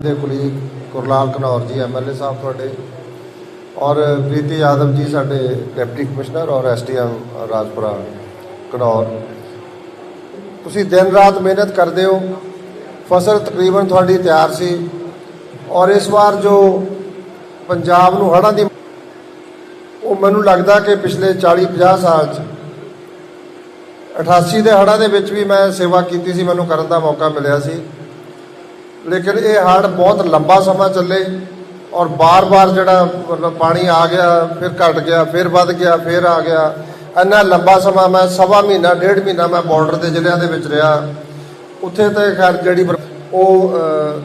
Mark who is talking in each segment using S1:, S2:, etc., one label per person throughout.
S1: ਦੇ ਕੁਲੀਗ ਗੁਰਲਾਲ ਘਨੌਰ ਜੀ ਐਮਐਲਏ ਸਾਹਿਬ ਤੁਹਾਡੇ ਔਰ ਪ੍ਰੀਤੀ ਯਾਦਵ ਜੀ ਸਾਡੇ ਡਿਪਟੀ ਕਮਿਸ਼ਨਰ ਔਰ ਐਸਟੀਐਮ ਰਾਜਪੁਰਾ ਘਨੌਰ ਤੁਸੀਂ ਦਿਨ ਰਾਤ ਮਿਹਨਤ ਕਰਦੇ ਹੋ, ਫਸਲ ਤਕਰੀਬਨ ਤੁਹਾਡੀ ਤਿਆਰ ਸੀ ਔਰ ਇਸ ਵਾਰ ਜੋ ਪੰਜਾਬ ਨੂੰ ਹੜ੍ਹਾਂ ਦੀ ਉਹ ਮੈਨੂੰ ਲੱਗਦਾ ਕਿ ਪਿਛਲੇ 40 50 ਸਾਲ 'ਚ 88 ਦੇ ਹੜ੍ਹਾਂ ਦੇ ਵਿੱਚ ਵੀ ਮੈਂ ਸੇਵਾ ਕੀਤੀ ਸੀ, ਮੈਨੂੰ ਕਰਨ ਦਾ ਮੌਕਾ ਮਿਲਿਆ ਸੀ। ਲੇਕਿਨ ਇਹ ਹੜ੍ਹ ਬਹੁਤ ਲੰਬਾ ਸਮਾਂ ਚੱਲੇ ਔਰ ਬਾਰ-ਬਾਰ ਜਿਹੜਾ ਮਤਲਬ ਪਾਣੀ ਆ ਗਿਆ, ਫਿਰ ਘਟ ਗਿਆ, ਫਿਰ ਵੱਧ ਗਿਆ, ਫਿਰ ਆ ਗਿਆ। ਇੰਨਾ ਲੰਬਾ ਸਮਾਂ ਮੈਂ ਸਵਾ ਮਹੀਨਾ, ਡੇਢ ਮਹੀਨਾ ਮੈਂ ਬਾਰਡਰ ਦੇ ਜ਼ਿਲ੍ਹਿਆਂ ਦੇ ਵਿੱਚ ਰਿਹਾ। ਉੱਥੇ ਤੇ ਖੈਰ ਜਿਹੜੀ ਉਹ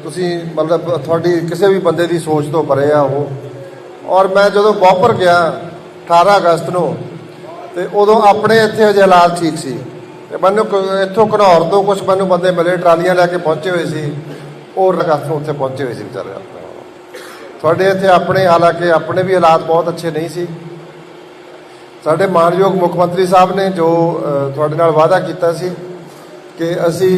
S1: ਤੁਸੀਂ ਮਤਲਬ ਤੁਹਾਡੀ ਕਿਸੇ ਵੀ ਬੰਦੇ ਦੀ ਸੋਚ ਤੋਂ ਪਰੇ ਆ ਉਹ। ਔਰ ਮੈਂ ਜਦੋਂ ਬੌਪਰ ਗਿਆ 18 ਅਗਸਤ ਨੂੰ, ਤੇ ਉਦੋਂ ਆਪਣੇ ਇੱਥੇ ਅਜੇ ਹਾਲਾਤ ਠੀਕ ਸੀ। ਤੇ ਮੈਨੂੰ ਇੱਥੋਂ ਘਨੌਰ ਤੋਂ ਕੁਝ ਮੈਨੂੰ ਬੰਦੇ ਮਿਲੇ, ਟਰਾਲੀਆਂ ਲੈ ਕੇ ਪਹੁੰਚੇ ਹੋਏ ਸੀ। ਉਹ ਰਗਾਸੋਂ ਉੱਥੇ ਪਹੁੰਚੇ ਹੋਏ ਸੀ ਵਿਚਾਰੇ ਆਪਣੇ ਤੁਹਾਡੇ ਇੱਥੇ ਆਪਣੇ, ਹਾਲਾਂਕਿ ਆਪਣੇ ਵੀ ਹਾਲਾਤ ਬਹੁਤ ਅੱਛੇ ਨਹੀਂ ਸੀ। ਸਾਡੇ ਮਾਨਯੋਗ ਮੁੱਖ ਮੰਤਰੀ ਸਾਹਿਬ ਨੇ ਜੋ ਤੁਹਾਡੇ ਨਾਲ ਵਾਅਦਾ ਕੀਤਾ ਸੀ ਕਿ ਅਸੀਂ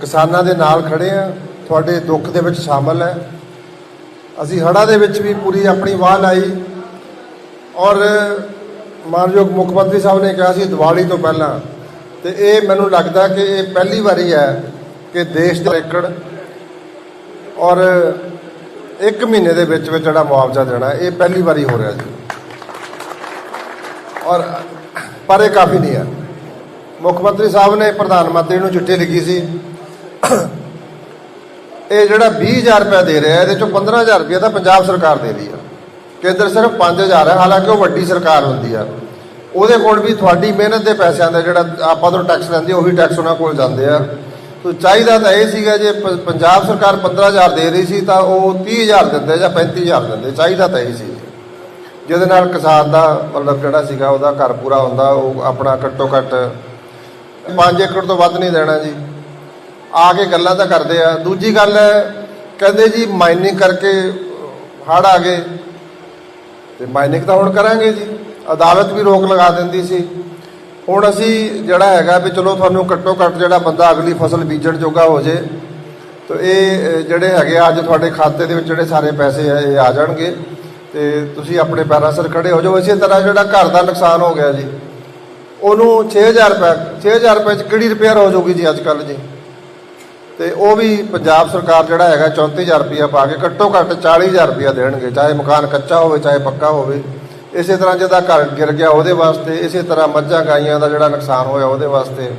S1: ਕਿਸਾਨਾਂ ਦੇ ਨਾਲ ਖੜੇ ਆ ਤੁਹਾਡੇ ਦੁੱਖ ਦੇ ਵਿੱਚ ਸ਼ਾਮਲ ਹੈ। ਅਸੀਂ ਹੜ੍ਹਾਂ ਦੇ ਵਿੱਚ ਵੀ ਪੂਰੀ ਆਪਣੀ ਵਾਹ ਲਾਈ ਔਰ ਮਾਨਯੋਗ ਮੁੱਖ ਮੰਤਰੀ ਸਾਹਿਬ ਨੇ ਕਿਹਾ ਸੀ ਦੀਵਾਲੀ ਤੋਂ ਪਹਿਲਾਂ। ਤੇ ਇਹ ਮੈਨੂੰ ਲੱਗਦਾ ਕਿ ਇਹ ਪਹਿਲੀ ਵਾਰੀ ਹੈ ਕਿ ਦੇਸ਼ ਦਾ ਏਕੜ ਔਰ ਇੱਕ ਮਹੀਨੇ ਦੇ ਵਿੱਚ ਵਿੱਚ ਜਿਹੜਾ ਮੁਆਵਜ਼ਾ ਦੇਣਾ, ਇਹ ਪਹਿਲੀ ਵਾਰੀ ਹੋ ਰਿਹਾ ਜੀ। ਔਰ, ਪਰ ਇਹ ਕਾਫੀ ਨਹੀਂ ਹੈ। ਮੁੱਖ ਮੰਤਰੀ ਸਾਹਿਬ ਨੇ ਪ੍ਰਧਾਨ ਮੰਤਰੀ ਨੂੰ ਚਿੱਠੀ ਲਿਖੀ ਸੀ। ਇਹ ਜਿਹੜਾ 20000 ਰੁਪਏ ਦੇ ਰਿਹਾ, ਇਹਦੇ ਚੋਂ 15000 ਰੁਪਏ ਤਾਂ ਪੰਜਾਬ ਸਰਕਾਰ ਦੇ ਰਹੀ ਆ। ਕੇਂਦਰ ਸਿਰਫ 5000 ਹੈ ਹਾਲਾਂਕਿ ਉਹ ਵੱਡੀ ਸਰਕਾਰ ਹੁੰਦੀ ਆ। ਉਹਦੇ ਕੋਲ ਵੀ ਤੁਹਾਡੀ ਮਿਹਨਤ ਦੇ ਪੈਸਿਆਂ ਦਾ ਜਿਹੜਾ ਆਪਾਂ ਤੋਂ ਟੈਕਸ ਲੈਂਦੇ, ਉਹੀ ਟੈਕਸ ਉਹਨਾਂ ਕੋਲ ਜਾਂਦੇ ਆ। ਤੋ ਚਾਹੀਦਾ ਤਾਂ ਇਹ ਸੀਗਾ ਜੇ ਪੰਜਾਬ ਸਰਕਾਰ 15000 ਦੇ ਰਹੀ ਸੀ ਤਾਂ ਉਹ 30000 ਦਿੰਦੇ ਜਾਂ 35000 ਦਿੰਦੇ, ਚਾਹੀਦਾ ਤਾਂ ਇਹ ਸੀ। ਜਿਹਦੇ ਨਾਲ ਕਿਸਾਨ ਦਾ ਮਤਲਬ ਜਿਹੜਾ ਸੀਗਾ ਉਹਦਾ ਘਰ ਪੂਰਾ ਹੁੰਦਾ, ਉਹ ਆਪਣਾ ਘੱਟੋ ਘੱਟ 5 ਏਕੜ ਤੋਂ ਵੱਧ ਨਹੀਂ ਦੇਣਾ ਜੀ। ਆ ਕੇ ਗੱਲਾਂ ਤਾਂ ਕਰਦੇ ਆ। ਦੂਜੀ ਗੱਲ ਹੈ, ਕਹਿੰਦੇ ਜੀ ਮਾਈਨਿੰਗ ਕਰਕੇ ਹੜ ਆ ਗਏ। ਤੇ ਮਾਈਨਿੰਗ ਤਾਂ ਹੁਣ ਕਰਾਂਗੇ ਜੀ। ਅਦਾਲਤ ਵੀ ਰੋਕ ਲਗਾ ਦਿੰਦੀ ਸੀ। ਹੁਣ ਅਸੀਂ ਜਿਹੜਾ ਹੈਗਾ ਵੀ ਚਲੋ ਤੁਹਾਨੂੰ ਘੱਟੋ ਘੱਟ ਜਿਹੜਾ ਬੰਦਾ ਅਗਲੀ ਫਸਲ ਬੀਜਣ ਜੋਗਾ ਹੋ ਜੇ, ਤਾਂ ਇਹ ਜਿਹੜੇ ਹੈਗੇ ਆ, ਅੱਜ ਤੁਹਾਡੇ ਖਾਤੇ ਦੇ ਵਿੱਚ ਜਿਹੜੇ ਸਾਰੇ ਪੈਸੇ ਆ, ਇਹ ਆ ਜਾਣਗੇ। ਤੇ ਤੁਸੀਂ ਆਪਣੇ ਪੈਰਾਂ ਸਿਰ ਖੜੇ ਹੋ ਜਾਓ। ਇਸੇ ਤਰ੍ਹਾਂ ਜਿਹੜਾ ਘਰ ਦਾ ਨੁਕਸਾਨ ਹੋ ਗਿਆ ਜੀ, ਉਹਨੂੰ 6000 ਰੁਪਏ 6000 ਰੁਪਏ ਚ ਕਿਹੜੀ ਰਿਪੇਅਰ ਹੋ ਜਾਊਗੀ ਜੀ ਅੱਜ ਕੱਲ ਜੀ? ਤੇ ਉਹ ਵੀ ਪੰਜਾਬ ਸਰਕਾਰ ਜਿਹੜਾ ਹੈਗਾ 34000 ਰੁਪਇਆ ਪਾ ਕੇ ਘੱਟੋ ਘੱਟ 40000 ਰੁਪਇਆ ਦੇਣਗੇ, ਚਾਹੇ ਮਕਾਨ ਕੱਚਾ ਹੋਵੇ, ਚਾਹੇ ਪੱਕਾ ਹੋਵੇ। ਇਸੇ ਤਰ੍ਹਾਂ ਜਿਹਦਾ ਘਰ ਗਿਰ ਗਿਆ ਉਹਦੇ ਵਾਸਤੇ, ਇਸੇ ਤਰ੍ਹਾਂ ਮੱਝਾਂ ਗਾਈਆਂ ਦਾ ਜਿਹੜਾ ਨੁਕਸਾਨ ਹੋਇਆ ਉਹਦੇ ਵਾਸਤੇ,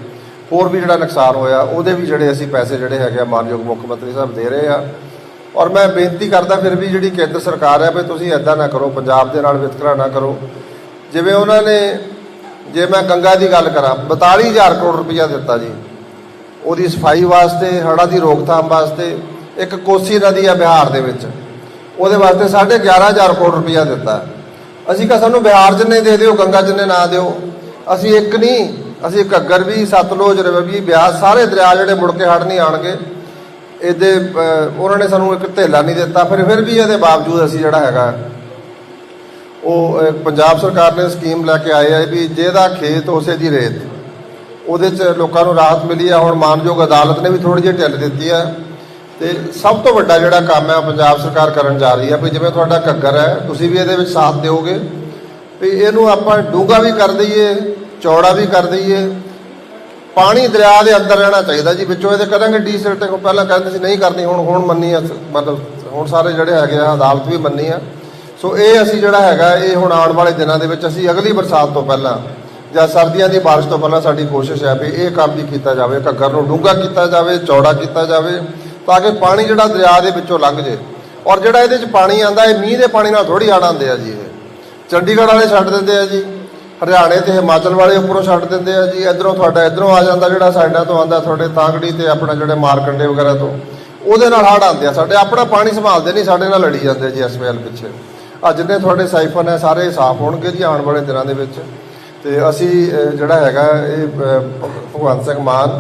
S1: ਹੋਰ ਵੀ ਜਿਹੜਾ ਨੁਕਸਾਨ ਹੋਇਆ, ਉਹਦੇ ਵੀ ਜਿਹੜੇ ਅਸੀਂ ਪੈਸੇ ਜਿਹੜੇ ਹੈਗੇ ਆ ਮਾਨਯੋਗ ਮੁੱਖ ਮੰਤਰੀ ਸਾਹਿਬ ਦੇ ਰਹੇ ਆ। ਔਰ ਮੈਂ ਬੇਨਤੀ ਕਰਦਾ ਫਿਰ ਵੀ ਜਿਹੜੀ ਕੇਂਦਰ ਸਰਕਾਰ ਹੈ, ਵੀ ਤੁਸੀਂ ਐਦਾਂ ਨਾ ਕਰੋ, ਪੰਜਾਬ ਦੇ ਨਾਲ ਵਿਤਕਰਾ ਨਾ ਕਰੋ। ਜਿਵੇਂ ਉਹਨਾਂ ਨੇ, ਜੇ ਮੈਂ ਗੰਗਾ ਦੀ ਗੱਲ ਕਰਾਂ 42000 ਕਰੋੜ ਰੁਪਇਆ ਦਿੱਤਾ ਜੀ। ਉਹਦੀ ਸਫ਼ਾਈ ਵਾਸਤੇ, ਹੜ੍ਹਾਂ ਦੀ ਰੋਕਥਾਮ ਵਾਸਤੇ, ਇੱਕ ਕੋਸੀ ਨਦੀ ਆ ਬਿਹਾਰ ਦੇ ਵਿੱਚ। ਉਹਦੇ ਵਾਸਤੇ 11500 ਕਰੋੜ ਰੁਪਇਆ ਦਿੱਤਾ। ਅਸੀਂ ਕਹਾਂ ਸਾਨੂੰ ਬਿਹਾਰ ਜਿੰਨੇ ਦੇ ਦਿਓ, ਗੰਗਾ ਜਿੰਨੇ ਨਾ ਦਿਓ। ਅਸੀਂ ਇੱਕ ਨਹੀਂ, ਅਸੀਂ ਘੱਗਰ ਵੀ, ਸਤਲੁਜ, ਰਵੀ, ਬਿਆਸ, ਸਾਰੇ ਦਰਿਆ ਜਿਹੜੇ ਮੁੜ ਕੇ ਹੜ ਨਹੀਂ ਆਣਗੇ ਇਹਦੇ ਉਹਨਾਂ ਨੇ ਸਾਨੂੰ ਇੱਕ ਧੇਲਾ ਨਹੀਂ ਦਿੱਤਾ। ਫਿਰ ਫਿਰ ਵੀ ਇਹਦੇ ਬਾਵਜੂਦ ਅਸੀਂ ਜਿਹੜਾ ਹੈਗਾ, ਉਹ ਪੰਜਾਬ ਸਰਕਾਰ ਨੇ ਸਕੀਮ ਲੈ ਕੇ ਆਏ ਆ ਵੀ ਜਿਹਦਾ ਖੇਤ ਉਸੇ ਦੀ ਰੇਤ। ਉਹਦੇ 'ਚ ਲੋਕਾਂ ਨੂੰ ਰਾਹਤ ਮਿਲੀ ਆ। ਹੁਣ ਮਾਨਯੋਗ ਅਦਾਲਤ ਨੇ ਵੀ ਥੋੜੀ ਜਿਹੀ ਢਿੱਲ ਦਿੱਤੀ ਆ। ਤੇ ਸਭ ਤੋਂ ਵੱਡਾ ਜਿਹੜਾ ਕੰਮ ਹੈ ਪੰਜਾਬ ਸਰਕਾਰ ਕਰਨ ਜਾ ਰਹੀ ਹੈ ਵੀ ਜਿਵੇਂ ਤੁਹਾਡਾ ਘੱਗਰ ਹੈ, ਤੁਸੀਂ ਵੀ ਇਹਦੇ ਵਿੱਚ ਸਾਥ ਦਿਓਗੇ। ਵੀ ਇਹਨੂੰ ਆਪਾਂ ਡੂੰਘਾ ਵੀ ਕਰ ਦਈਏ, ਚੌੜਾ ਵੀ ਕਰ ਦਈਏ। ਪਾਣੀ ਦਰਿਆ ਦੇ ਅੰਦਰ ਰਹਿਣਾ ਚਾਹੀਦਾ ਜੀ, ਵਿੱਚੋਂ ਇਹਦੇ ਕਰਾਂਗੇ ਡੀਸਿਲਟਿੰਗ ਪਹਿਲਾਂ ਕਹਿੰਦੇ ਸੀ, ਨਹੀਂ ਕਰਨੀ, ਹੁਣ ਹੁਣ ਮੰਨੀ ਆ, ਮਤਲਬ ਹੁਣ ਸਾਰੇ ਜਿਹੜੇ ਹੈਗੇ ਆ, ਅਦਾਲਤ ਵੀ ਮੰਨੀ ਆ। ਸੋ ਇਹ ਅਸੀਂ ਜਿਹੜਾ ਹੈਗਾ, ਇਹ ਹੁਣ ਆਉਣ ਵਾਲੇ ਦਿਨਾਂ ਦੇ ਵਿੱਚ ਅਸੀਂ ਅਗਲੀ ਬਰਸਾਤ ਤੋਂ ਪਹਿਲਾਂ ਜਾਂ ਸਰਦੀਆਂ ਦੀ ਬਾਰਿਸ਼ ਤੋਂ ਪਹਿਲਾਂ ਸਾਡੀ ਕੋਸ਼ਿਸ਼ ਹੈ ਵੀ ਇਹ ਕੰਮ ਵੀ ਕੀਤਾ ਜਾਵੇ, ਘੱਗਰ ਨੂੰ ਡੂੰਘਾ ਕੀਤਾ ਜਾਵੇ, ਚੌੜਾ ਕੀਤਾ ਜਾਵੇ। ਤਾਂ ਕਿ ਪਾਣੀ ਜਿਹੜਾ ਦਰਿਆ ਦੇ ਵਿੱਚੋਂ ਲੰਘ ਜੇ। ਔਰ ਜਿਹੜਾ ਇਹਦੇ 'ਚ ਪਾਣੀ ਆਂਦਾ, ਇਹ ਮੀਂਹ ਦੇ ਪਾਣੀ ਨਾਲ ਥੋੜੀ ਹੜ੍ਹ ਆਉਂਦੇ ਆ ਜੀ ਇਹ। ਚੰਡੀਗੜ੍ਹ ਵਾਲੇ ਛੱਡ ਦਿੰਦੇ ਆ ਜੀ। ਹਰਿਆਣੇ ਤੇ ਹਿਮਾਚਲ ਵਾਲੇ ਉੱਪਰੋਂ ਛੱਡ ਦਿੰਦੇ ਆ ਜੀ। ਇਧਰੋਂ ਤੁਹਾਡਾ, ਇਧਰੋਂ ਆ ਜਾਂਦਾ ਜਿਹੜਾ ਸਾਈਡਾਂ ਤੋਂ ਆਂਦਾ, ਤੁਹਾਡੇ ਤਾਂਗੜੀ ਤੇ ਆਪਣਾ ਜਿਹੜੇ ਮਾਰਕੰਡੇ ਵਗੈਰਾ ਤੋਂ। ਉਹਦੇ ਨਾਲ ਹੜ੍ਹ ਆਉਂਦੇ ਆ। ਸਾਡੇ ਆਪਣਾ ਪਾਣੀ ਸੰਭਾਲਦੇ ਨਹੀਂ, ਸਾਡੇ ਨਾਲ ਲੜੀ ਜਾਂਦੇ ਜੀ ਐਸਪੀਐਲ ਪਿੱਛੇ। ਆ ਜਿੰਨੇ ਤੁਹਾਡੇ ਸਾਈਫਨ ਹੈ ਸਾਰੇ ਸਾਫ਼ ਹੋਣਗੇ ਜੀ ਆਉਣ ਵਾਲੇ ਦਿਨਾਂ ਦੇ ਵਿੱਚ। ਤੇ ਅਸੀਂ ਜਿਹੜਾ ਹੈਗਾ, ਇਹ ਭਗਵੰਤ ਸਿੰਘ ਮਾਨ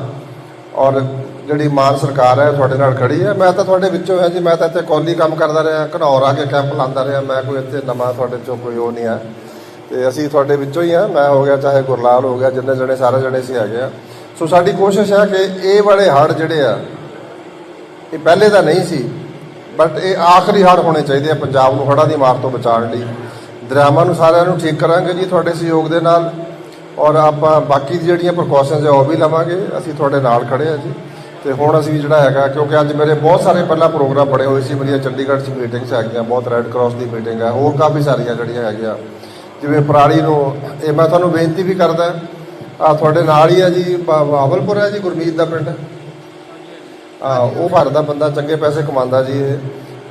S1: ਔਰ ਜਿਹੜੀ ਮਾਨ ਸਰਕਾਰ ਹੈ, ਤੁਹਾਡੇ ਨਾਲ ਖੜੀ ਹੈ। ਮੈਂ ਤਾਂ ਤੁਹਾਡੇ ਵਿੱਚੋਂ ਹਾਂ ਜੀ, ਮੈਂ ਤਾਂ ਇੱਥੇ ਕੌਲੀ ਕੰਮ ਕਰਦਾ ਰਿਹਾ, ਘਨੌਰ ਆ ਕੇ ਕੈਂਪ ਲਾਉਂਦਾ ਰਿਹਾ। ਮੈਂ ਕੋਈ ਇੱਥੇ ਨਵਾਂ ਤੁਹਾਡੇ ਚੋਂ ਕੋਈ ਉਹ ਨਹੀਂ ਆ ਤੇ ਅਸੀਂ ਤੁਹਾਡੇ ਵਿੱਚੋਂ ਹੀ ਆ ਮੈਂ ਹੋ ਗਿਆ, ਚਾਹੇ ਗੁਰਲਾਲ ਹੋ ਗਿਆ, ਜਿੰਨੇ ਜਣੇ, ਸਾਰੇ ਜਣੇ ਸੀ ਹੈਗੇ ਆ ਸੋ ਸਾਡੀ ਕੋਸ਼ਿਸ਼ ਹੈ ਕਿ ਇਹ ਵਾਲੇ ਹੜ ਜਿਹੜੇ ਆ, ਇਹ ਪਹਿਲੇ ਤਾਂ ਨਹੀਂ ਸੀ ਬਟ ਇਹ ਆਖਰੀ ਹੜ੍ਹ ਹੋਣੇ ਚਾਹੀਦੇ ਆ ਪੰਜਾਬ ਨੂੰ ਹੜ੍ਹਾਂ ਦੀ ਮਾਰ ਤੋਂ ਬਚਾਉਣ ਲਈ। ਦਰਿਆਵਾਂ ਨੂੰ ਸਾਰਿਆਂ ਨੂੰ ਠੀਕ ਕਰਾਂਗੇ ਜੀ ਤੁਹਾਡੇ ਸਹਿਯੋਗ ਦੇ ਨਾਲ। ਔਰ ਆਪਾਂ ਬਾਕੀ ਦੀ ਜਿਹੜੀਆਂ ਪ੍ਰੀਕਾਸ਼ਨਸ ਆ, ਉਹ ਵੀ ਲਵਾਂਗੇ। ਅਸੀਂ ਤੁਹਾਡੇ ਨਾਲ ਖੜੇ ਆ ਜੀ। ਤੇ ਹੁਣ ਅਸੀਂ ਜਿਹੜਾ ਹੈਗਾ, ਕਿਉਂਕਿ ਅੱਜ ਮੇਰੇ ਬਹੁਤ ਸਾਰੇ ਪਹਿਲਾਂ ਪ੍ਰੋਗਰਾਮ ਬਣੇ ਹੋਏ ਸੀ ਮੇਰੀਆਂ ਚੰਡੀਗੜ੍ਹ 'ਚ ਮੀਟਿੰਗਸ ਹੈਗੀਆਂ, ਬਹੁਤ ਰੈੱਡ ਕਰਾਸ ਦੀ ਮੀਟਿੰਗ ਹੈ, ਹੋਰ ਕਾਫੀ ਸਾਰੀਆਂ ਜਿਹੜੀਆਂ ਹੈਗੀਆਂ। ਜਿਵੇਂ ਪਰਾਲੀ ਨੂੰ, ਇਹ ਮੈਂ ਤੁਹਾਨੂੰ ਬੇਨਤੀ ਵੀ ਕਰਦਾ ਆ ਤੁਹਾਡੇ ਨਾਲ ਹੀ ਆ ਜੀ, ਬ- ਬਾਵਲਪੁਰ ਹੈ ਜੀ, ਗੁਰਮੀਤ ਦਾ ਪਿੰਡ? ਆ ਉਹ ਘਰ ਦਾ ਬੰਦਾ, ਚੰਗੇ ਪੈਸੇ ਕਮਾਉਂਦਾ ਜੀ ਇਹ।